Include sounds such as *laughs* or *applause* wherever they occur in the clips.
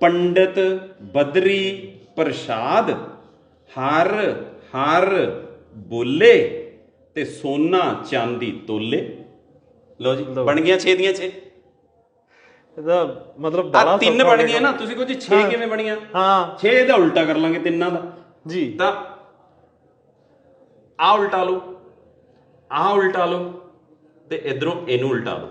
ਪੰਡਤ ਬਦਰੀ ਪ੍ਰਸਾਦ ਹਰ ਹਰ ਬੋਲੇ ਤੇ ਸੋਨਾ ਚਾਂਦੀ ਤੋਲੇ। ਲੋ ਜੀ ਬਣ ਗਿਆ 6 ਦੀਆਂ 6 ਇਹਦਾ ਮਤਲਬ ਬਾਲਾ ਤਿੰਨ ਬਣ ਗਈਆਂ ਨਾ ਤੁਸੀਂ ਕਹੋ ਜੀ 6 ਕਿਵੇਂ ਬਣੀਆਂ? ਹਾਂ। 6 ਦਾ ਉਲਟਾ ਕਰ ਲਾਂਗੇ ਤਿੰਨਾਂ ਦਾ। ਜੀ। ਤਾਂ ਆ ਉਲਟਾ ਲਓ ਆ ਉਲਟਾ ਲਓ ਤੇ ਇਧਰੋਂ ਇਹਨੂੰ ਉਲਟਾ ਲਓ।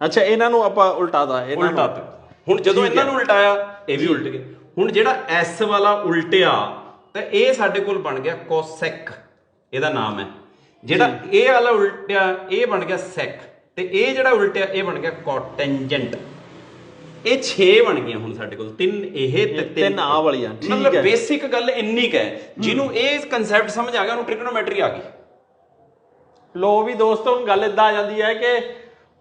ਅੱਛਾ ਇਹਨਾਂ ਨੂੰ ਆਪਾਂ ਉਲਟਾਦਾ ਇਹਨਾਂ ਉਲਟਾ ਤਾ। ਹੁਣ ਜਦੋਂ ਇਹਨਾਂ ਨੂੰ ਉਲਟਾਇਆ ਇਹ ਵੀ ਉਲਟ ਗਏ। ਹੁਣ ਜਿਹੜਾ ਐਸ ਵਾਲਾ ਉਲਟਿਆ ਤਾਂ ਇਹ ਸਾਡੇ ਕੋਲ ਬਣ ਗਿਆ ਕੋਸੈਕ। ਇਹਦਾ ਨਾਮ ਹੈ। ਜਿਹੜਾ ਇਹ ਵਾਲਾ ਉਲਟਿਆ ਇਹ ਬਣ ਗਿਆ ਸੈਕ। ਤੇ ਇਹ ਜਿਹੜਾ ਉਲਟਿਆ ਇਹ ਬਣ ਗਿਆ ਕੋਟੈਂਜੈਂਟ। ਇਹ 6 ਬਣ ਗਈਆਂ ਹੁਣ ਸਾਡੇ ਕੋਲ। ਤਿੰਨ ਇਹ ਤੇ ਤਿੰਨ ਆਹ ਵਾਲੀਆਂ, ਠੀਕ ਮਤਲਬ ਹੈ। ਬੇਸਿਕ ਗੱਲ ਇੰਨੀ ਕੁ ਹੈ। ਜਿਹਨੂੰ ਇਹ ਕਨਸੈਪਟ ਸਮਝ ਆ ਗਿਆ ਉਹਨੂੰ ਟ੍ਰਿਗਨੋਮੈਟਰੀ ਆ ਗਈ। ਲੋ ਵੀ ਦੋਸਤੋ ਗੱਲ ਇਦਾਂ ਆ ਜਾਂਦੀ ਹੈ ਕਿ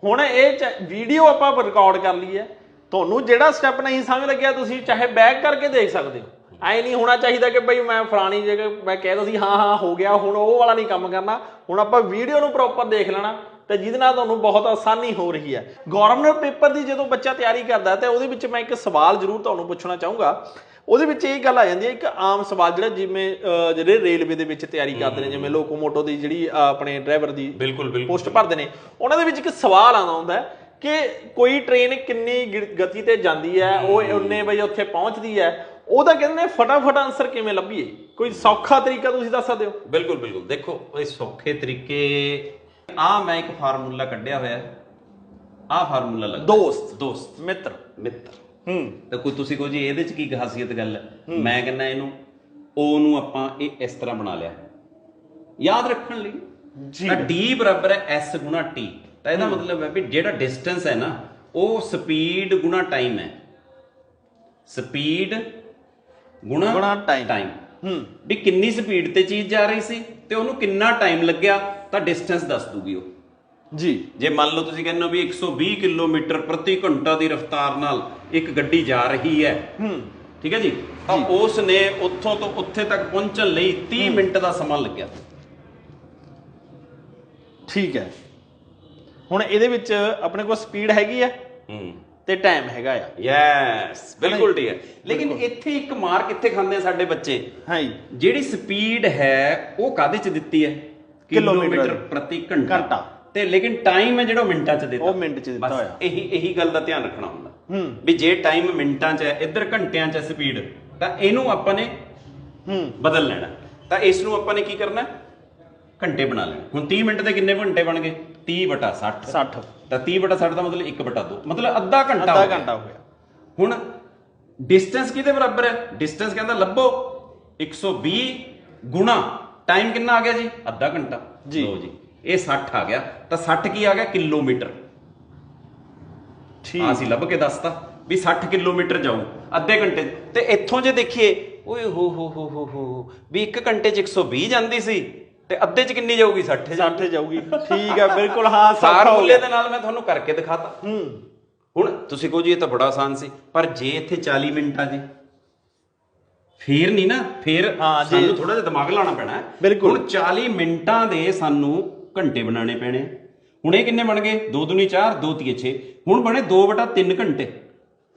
ਹੁਣ ਇਹ ਵੀਡੀਓ ਆਪਾਂ ਰਿਕਾਰਡ ਕਰ ਲਈ ਹੈ ਤੁਹਾਨੂੰ ਜਿਹੜਾ ਸਟੈਪ ਨਹੀਂ ਸਮਝ ਲੱਗਿਆ ਤੁਸੀਂ ਚਾਹੇ ਬੈਕ ਕਰਕੇ ਦੇਖ ਸਕਦੇ ਹੋ। ਐ ਨਹੀਂ ਹੋਣਾ ਚਾਹੀਦਾ ਕਿ ਬਈ ਮੈਂ ਫਲਾਣੀ ਜਗ੍ਹਾ ਮੈਂ ਕਹਿਦਾ ਸੀ ਹਾਂ ਹਾਂ ਹੋ ਗਿਆ ਹੁਣ ਉਹ ਵਾਲਾ ਨਹੀਂ ਕੰਮ ਕਰਨਾ। ਹੁਣ ਆਪਾਂ ਵੀਡੀਓ ਨੂੰ ਪ੍ਰੋਪਰ ਦੇਖ ਲੈਣਾ ਤੇ ਜਿਹਦੇ ਨਾਲ ਤੁਹਾਨੂੰ ਬਹੁਤ ਆਸਾਨੀ ਹੋ ਰਹੀ ਹੈ। ਗਵਰਨਰ ਪੇਪਰ ਦੀ ਜਦੋਂ ਬੱਚਾ ਤਿਆਰੀ ਕਰਦਾ ਤੇ ਉਹਦੇ ਵਿੱਚ ਮੈਂ ਇੱਕ ਸਵਾਲ ਜ਼ਰੂਰ ਤੁਹਾਨੂੰ ਪੁੱਛਣਾ ਚਾਹੂੰਗਾ। ਉਹਦੇ ਵਿੱਚ ਇਹ ਗੱਲ ਆ ਜਾਂਦੀ ਹੈ ਇੱਕ ਆਮ ਸਵਾਲ ਜਿਹੜਾ ਜਿਵੇਂ ਜਿਹੜੇ ਰੇਲਵੇ ਦੇ ਵਿੱਚ ਤਿਆਰੀ ਕਰਦੇ ਨੇ ਜਿਵੇਂ ਲੋਕੋਮੋਟੋ ਦੀ ਜਿਹੜੀ ਆਪਣੇ ਡਰਾਈਵਰ ਦੀ ਬਿਲਕੁਲ ਬਿਲਕੁਲ। ਪੋਸਟ ਭਰਦੇ ਨੇ ਉਹਨਾਂ ਦੇ ਵਿੱਚ ਇੱਕ ਸਵਾਲ ਆਉਂਦਾ ਹੁੰਦਾ ਹੈ ਕਿ ਕੋਈ ਟ੍ਰੇਨ ਕਿੰਨੀ ਗਤੀ ਤੇ ਜਾਂਦੀ ਹੈ ਉਹ ਉਨੇ ਵਜੇ ਉੱਥੇ ਪਹੁੰਚਦੀ ਹੈ ਉਹਦਾ ਕਹਿੰਦੇ ਨੇ ਫਟਾਫਟ ਆਨਸਰ ਕਿਵੇਂ ਲੱਭੀਏ? ਕੋਈ ਸੌਖਾ ਤਰੀਕਾ ਤੁਸੀਂ ਦੱਸ ਸਕਦੇ ਹੋ? ਬਿਲਕੁਲ ਬਿਲਕੁਲ। ਦੇਖੋ ਇਹ ਸੌਖੇ ਤਰੀਕੇ ਆ ਮੈਂ ਇੱਕ ਫਾਰਮੂਲਾ ਕੱਢਿਆ ਹੋਇਆ ਆ ਫਾਰਮੂਲਾ ਲੱਗ ਦੋਸਤ। ਦੋਸਤ। ਮਿੱਤਰ। ਮਿੱਤਰ। ਹੂੰ। ਤਾਂ ਕੋਈ ਤੁਸੀਂ ਕਹੋ ਜੀ ਇਹਦੇ ਚ ਕੀ ਖਾਸੀਅਤ ਗੱਲ ਹੈ? ਮੈਂ ਕਹਿੰਦਾ ਇਹਨੂੰ O ਨੂੰ ਆਪਾਂ ਇਹ ਇਸ ਤਰ੍ਹਾਂ ਬਣਾ ਲਿਆ। ਯਾਦ ਰੱਖਣ ਲਈ। ਜੀ। D ਬਰਾਬਰ ਹੈ S ਗੁਣਾ T ਤਾਂ ਇਹਦਾ ਮਤਲਬ ਹੈ ਵੀ ਜਿਹੜਾ ਡਿਸਟੈਂਸ ਹੈ ਨਾ ਉਹ ਸਪੀਡ ਗੁਣਾ ਟਾਈਮ ਹੈ। ਸਪੀਡ ਗੁਣਾ ਗੁਣਾ। ਟਾਈਮ ਹੂੰ। ਵੀ ਕਿੰਨੀ ਸਪੀਡ ਤੇ ਚੀਜ਼ ਜਾ ਰਹੀ ਸੀ ਤੇ ਉਹਨੂੰ ਕਿੰਨਾ ਟਾਈਮ ਲੱਗਿਆ ਤਾਂ ਡਿਸਟੈਂਸ ਦੱਸ ਦੂਗੀ ਉਹ। ਜੀ। ਜੇ ਮੰਨ ਲਓ ਤੁਸੀਂ ਕਹਿੰਦੇ ਹੋ ਵੀ 120 ਕਿਲੋਮੀਟਰ ਪ੍ਰਤੀ ਘੰਟਾ ਦੀ ਰਫ਼ਤਾਰ ਨਾਲ ਇੱਕ ਗੱਡੀ ਜਾ ਰਹੀ ਹੈ। ਹੂੰ। ਠੀਕ ਹੈ ਜੀ? ਤਾਂ ਉਸ ਨੇ ਉੱਥੋਂ ਤੋਂ ਉੱਥੇ ਤੱਕ ਪਹੁੰਚਣ ਲਈ 30 ਮਿੰਟ ਦਾ ਸਮਾਂ ਲੱਗਿਆ। ਠੀਕ ਹੈ। ਹੁਣ ਇਹਦੇ ਵਿੱਚ ਆਪਣੇ ਕੋਲ ਸਪੀਡ ਹੈਗੀ ਹੈ ਹੂੰ। ਤੇ ਟਾਈਮ ਹੈਗਾ ਆ। ਯੈਸ ਬਿਲਕੁਲ ਠੀਕ ਹੈ। ਲੇਕਿਨ ਇੱਥੇ ਇੱਕ ਮਾਰ ਕਿੱਥੇ ਖਾਂਦੇ ਆ ਸਾਡੇ ਬੱਚੇ। ਹਾਂ ਜੀ ਜਿਹੜੀ ਸਪੀਡ ਹੈ ਉਹ ਕਾਦੇ ਚ ਦਿੱਤੀ ਹੈ? ਕਿਲੋਮੀਟਰ ਪ੍ਰਤੀ ਘੰਟਾ। ਤੇ ਲੇਕਿਨ ਟਾਈਮ ਹੈ ਜਿਹੜਾ ਮਿੰਟਾਂ ਚ ਦਿੱਤਾ। ਉਹ ਮਿੰਟ 'ਚ ਦਿੱਤਾ ਹੋਇਆ। ਇਹੀ ਇਹੀ ਗੱਲ ਦਾ ਧਿਆਨ ਰੱਖਣਾ ਹੁੰਦਾ। ਹੂੰ। ਵੀ ਜੇ ਟਾਈਮ ਮਿੰਟਾਂ 'ਚ ਹੈ ਇੱਧਰ ਘੰਟਿਆਂ 'ਚ ਸਪੀਡ ਤਾਂ ਇਹਨੂੰ ਆਪਾਂ ਨੇ ਹੂੰ। ਬਦਲ ਲੈਣਾ। ਤਾਂ ਇਸ ਨੂੰ ਆਪਾਂ ਨੇ ਕੀ ਕਰਨਾ? ਘੰਟੇ ਬਣਾ ਲੈਣੇ। ਹੁਣ 30 ਮਿੰਟ ਦੇ ਕਿੰਨੇ ਘੰਟੇ ਬਣ ਗਏ? 30 ਬਟਾ 60 60 ਤਾਂ 30 ਬਟਾ 60 ਦਾ ਮਤਲਬ 1 ਬਟਾ 2 ਮਤਲਬ ਅੱਧਾ ਘੰਟਾ ਅੱਧਾ। ਘੰਟਾ ਹੋ ਗਿਆ। ਹੁਣ ਡਿਸਟੈਂਸ ਕਿਹਦੇ ਬਰਾਬਰ ਹੈ? ਡਿਸਟੈਂਸ ਕਹਿੰਦਾ ਲੱਭੋ। 120 ਗੁਣਾ। ਟਾਈਮ ਕਿੰਨਾ ਆ ਗਿਆ ਜੀ? ਅੱਧਾ ਘੰਟਾ। ਜੀ। ਲਓ ਜੀ ਇਹ 60 ਆ ਗਿਆ। ਤਾਂ 60 ਕੀ ਆ ਗਿਆ? ਕਿਲੋਮੀਟਰ। ਠੀਕ। ਆ ਅਸੀਂ ਲੱਭ ਕੇ ਦੱਸਤਾ ਵੀ 60 ਕਿਲੋਮੀਟਰ ਜਾਊ ਅੱਧੇ ਘੰਟੇ। ਤੇ ਇੱਥੋਂ ਜੇ ਦੇਖੀਏ ਓਏ ਹੋ ਹੋ ਹੋ ਹੋ ਹੋ ਵੀ 1 ਘੰਟੇ 'ਚ 120 ਜਾਂਦੀ ਸੀ। ਤੇ ਅੱਧੇ 'ਚ ਕਿੰਨੀ ਜਾਊਗੀ? 60 60 ਜਾਊਗੀ। ਠੀਕ ਹੈ ਬਿਲਕੁਲ ਹਾਂ ਫਾਰਮੂਲੇ ਗਿਆ। ਦੇ ਨਾਲ ਮੈਂ ਤੁਹਾਨੂੰ ਕਰਕੇ ਦਿਖਾਤਾ। ਹੂੰ। ਹੁਣ ਤੁਸੀਂ ਕਹੋ ਜੀ ਇਹ ਤਾਂ ਬੜਾ ਆਸਾਨ ਸੀ। ਪਰ ਜੇ ਇੱਥੇ 40 ਮਿੰਟ ਜੇ ਫੇਰ ਨਹੀਂ ਨਾ ਫੇਰ ਹਾਂ, ਜੀ। ਸਾਨੂੰ ਥੋੜਾ ਜਿਹਾ ਦਿਮਾਗ ਲਾਉਣਾ ਪੈਣਾ। ਬਿਲਕੁਲ। ਹੁਣ 40 ਮਿੰਟਾਂ ਦੇ ਸਾਨੂੰ ਘੰਟੇ ਬਣਾਉਣੇ ਪੈਣੇ। ਹੁਣ ਇਹ ਕਿੰਨੇ ਬਣ ਗਏ? 2 ਦੁਨੀ 4 2 ਤੀਏ 6 ਹੁਣ ਬਣੇ 2/3 ਘੰਟੇ।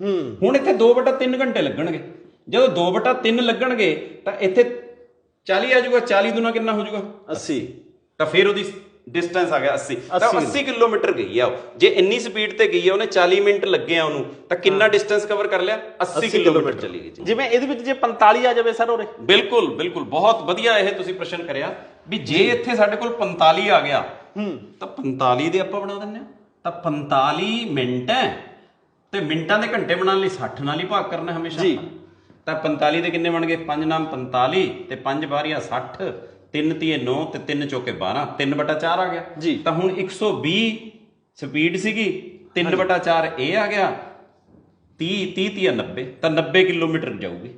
ਹੂੰ। ਹੁਣ ਇੱਥੇ 2/3 ਘੰਟੇ ਲੱਗਣਗੇ। ਜਦੋਂ 2/3 ਲੱਗਣਗੇ ਤਾਂ ਇੱਥੇ 40 ਆ ਜਾਊਗਾ 40 ਦੁਨਾ ਕਿੰਨਾ ਹੋ ਜਾਊਗਾ? 80 ਤਾਂ ਫਿਰ ਉਹਦੀ ਡਿਸਟੈਂਸ ਆ ਗਿਆ 80 ਤਾਂ 80 80 ਕਿਲੋਮੀਟਰ ਗਈ ਆ ਉਹ। ਜੇ ਇੰਨੀ ਸਪੀਡ ਤੇ ਗਈ ਆ ਉਹਨੇ 40 ਮਿੰਟ ਲੱਗੇ ਆ ਉਹਨੂੰ ਤਾਂ ਕਿੰਨਾ ਡਿਸਟੈਂਸ ਕਵਰ ਕਰ ਲਿਆ? 80 ਕਿਲੋਮੀਟਰ ਚਲੀ ਗਈ ਜਿਵੇਂ ਇਹਦੇ ਵਿੱਚ ਜੇ 45 ਆ ਜਾਵੇ ਸਰ ਉਰੇ। ਬਿਲਕੁਲ ਬਿਲਕੁਲ। ਬਹੁਤ ਵਧੀਆ ਇਹ ਤੁਸੀਂ ਪ੍ਰਸ਼ਨ ਕਰਿਆ ਵੀ ਜੇ ਇੱਥੇ ਸਾਡੇ ਕੋਲ 45 ਆ ਗਿਆ ਹੂੰ। ਤਾਂ 45 ਦੇ ਆਪਾਂ ਬਣਾ ਦਿੰਨੇ ਆ। ਤਾਂ 45 ਮਿੰਟ ਹੈ ਤੇ ਮਿੰਟਾਂ ਦੇ ਘੰਟੇ ਬਣਾਉਣ ਲਈ 60 ਨਾਲ ਹੀ ਭਾਗ ਕਰਨਾ ਹਮੇਸ਼ਾ। ਜੀ। ਤਾਂ 45 ਦੇ ਕਿੰਨੇ ਬਣ ਗਏ? 5 ਨਾਮ 45 ਤੇ 5 ਬਾਰੀਆਂ 60 3 ਤੀਏ 9 ਤੇ 3 ਚੌਕੇ 12 3 ਬਟਾ 4 ਆ ਗਿਆ। ਜੀ। ਤਾਂ ਹੁਣ 120 ਸਪੀਡ ਸੀਗੀ 3 ਬਟਾ 4 ਇਹ ਆ ਗਿਆ। 30 30 ਤੀਆ 90 ਤਾਂ 90 ਕਿਲੋਮੀਟਰ ਜਾਊਗੀ।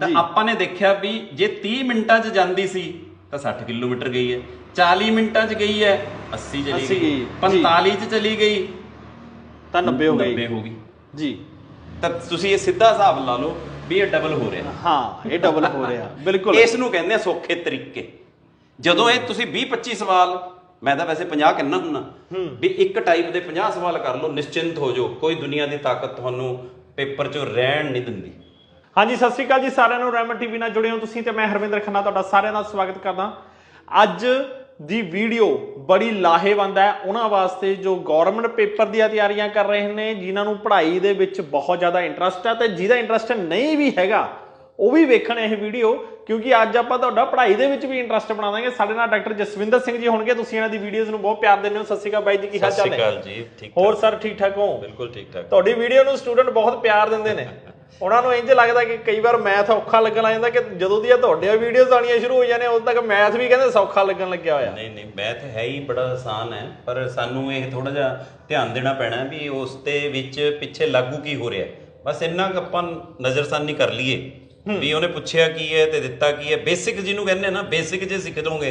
ਤਾਂ। ਆਪਾਂ ਨੇ ਦੇਖਿਆ ਵੀ ਜੇ 30 ਮਿੰਟਾਂ 'ਚ ਜਾਂਦੀ ਸੀ ਤਾਂ 60 ਕਿਲੋਮੀਟਰ ਗਈ ਹੈ। 40 ਮਿੰਟਾਂ 'ਚ ਗਈ ਹੈ 80 ਚਲੀ 80 ਗਈ। ਗਈ, ਜੀ। 45 'ਚ ਚਲੀ ਗਈ। ਤਾਂ 90 ਹੋ 90 ਗਈ ਹੋ ਗਈ। ਜੀ। ਤਾਂ ਤੁਸੀਂ ਇਹ ਸਿੱਧਾ ਹਿਸਾਬ ਲਾ ਲਓ। ਵੀ ਇਹ ਡਬਲ ਹੋ ਰਿਹਾ। ਹਾਂ ਇਹ ਡਬਲ ਹੋ ਰਿਹਾ। *laughs* ਬਿਲਕੁਲ। ਇਸ ਨੂੰ ਕਹਿੰਦੇ ਆ ਸੌਖੇ ਤਰੀਕੇ। ਜਦੋਂ ਇਹ ਤੁਸੀਂ 20 25 ਸਵਾਲ ਮੈਂ ਤਾਂ ਵੈਸੇ 50 ਕਿੰਨਾ ਹੁੰਨਾ ਵੀ ਇੱਕ ਟਾਈਪ ਦੇ 50 ਸਵਾਲ ਕਰ ਲਓ ਨਿਸ਼ਚਿੰਤ ਹੋ ਜਾਓ ਕੋਈ ਦੁਨੀਆ ਦੀ ਤਾਕਤ ਤੁਹਾਨੂੰ ਪੇਪਰ 'ਚੋਂ ਰਹਿਣ ਨਹੀਂ ਦਿੰਦੀ। ਹਾਂਜੀ ਸਤਿ ਸ਼੍ਰੀ ਅਕਾਲ ਜੀ ਸਾਰਿਆਂ ਨੂੰ ਰੈਮਨ ਟੀਵੀ ਨਾਲ ਜੁੜੇ ਹੋ ਤੁਸੀਂ ਤੇ ਮੈਂ ਹਰਵਿੰਦਰ ਖੰਨਾ ਤੁਹਾਡਾ ਸਾਰਿਆਂ ਦਾ ਸਵਾਗਤ ਕਰਦਾ। ਅੱਜ ਦੀ ਵੀਡੀਓ ਬੜੀ ਲਾਹੇਵੰਦ ਹੈ। ਉਹਨਾਂ ਵਾਸਤੇ ਜੋ ਗਵਰਨਮੈਂਟ ਪੇਪਰ ਦੀਆਂ ਤਿਆਰੀਆਂ ਕਰ ਰਹੇ ਨੇ ਜਿਨ੍ਹਾਂ ਨੂੰ ਪੜ੍ਹਾਈ ਦੇ ਵਿੱਚ ਬਹੁਤ ਜ਼ਿਆਦਾ ਇੰਟਰਸਟ ਹੈ ਤੇ ਜਿਹਦਾ ਇੰਟਰਸਟ ਨਹੀਂ ਵੀ ਹੈਗਾ ਉਹ ਵੀ ਵੇਖਣ ਇਹ ਵੀਡੀਓ ਕਿਉਂਕਿ ਅੱਜ ਆਪਾਂ ਤੁਹਾਡਾ ਪੜ੍ਹਾਈ ਦੇ ਵਿੱਚ ਵੀ ਇੰਟਰਸਟ ਬਣਾ ਦਾਂਗੇ। ਸਾਡੇ ਨਾਲ ਡਾਕਟਰ ਜਸਵਿੰਦਰ ਸਿੰਘ ਜੀ ਹੋਣਗੇ ਤੁਸੀਂ ਇਹਨਾਂ ਦੀ ਵੀਡੀਓਜ਼ ਨੂੰ ਬਹੁਤ ਪਿਆਰ ਦਿੰਦੇ ਹੋ। ਸਤਿ ਸ਼੍ਰੀ ਅਕਾਲ ਬਾਈ ਜੀ ਕੀ ਹਾਲ ਚਾਲ ਹੈ ਜੀ ਠੀਕ ਹੋਰ ਸਰ ਠੀਕ ਠਾਕ ਹੋ? ਬਿਲਕੁਲ ਠੀਕ ਠਾਕ। ਤੁਹਾਡੀ ਵੀਡੀਓ ਨੂੰ ਸਟੂਡੈਂਟ ਬਹੁਤ ਪਿਆਰ ਦਿੰਦੇ ਨੇ। ਉਹਨਾਂ ਨੂੰ ਇੰਜ ਲੱਗਦਾ ਕਿ ਕਈ ਵਾਰ ਮੈਥ ਔਖਾ ਲੱਗਣ ਲੱਗ ਜਾਂਦਾ ਕਿ ਜਦੋਂ ਦੀਆਂ ਤੁਹਾਡੀਆਂ ਵੀਡੀਓਜ਼ ਆਉਣੀਆਂ ਸ਼ੁਰੂ ਹੋ ਜਾਂਦੀਆਂ ਉਦੋਂ ਤੱਕ ਮੈਥ ਵੀ ਕਹਿੰਦੇ ਸੌਖਾ ਲੱਗਣ ਲੱਗਿਆ ਹੋਇਆ। ਨਹੀਂ ਨਹੀਂ ਮੈਥ ਹੈ ਹੀ ਬੜਾ ਆਸਾਨ ਹੈ ਪਰ ਸਾਨੂੰ ਇਹ ਥੋੜਾ ਜਿਹਾ ਧਿਆਨ ਦੇਣਾ ਪੈਣਾ ਵੀ ਉਸ ਦੇ ਵਿੱਚ ਪਿੱਛੇ ਲਾਗੂ ਕੀ ਹੋ ਰਿਹਾ ਬਸ ਇੰਨਾ ਕੁ ਆਪਾਂ ਨਜ਼ਰਸਾਨੀ ਕਰ ਲਈਏ ਵੀ ਉਹਨੇ ਪੁੱਛਿਆ ਕੀ ਹੈ ਤੇ ਦਿੱਤਾ ਕੀ ਹੈ। ਬੇਸਿਕ ਜਿਹਨੂੰ ਕਹਿੰਦੇ ਨਾ ਬੇਸਿਕ ਜੇ ਸਿੱਖ ਲਓਗੇ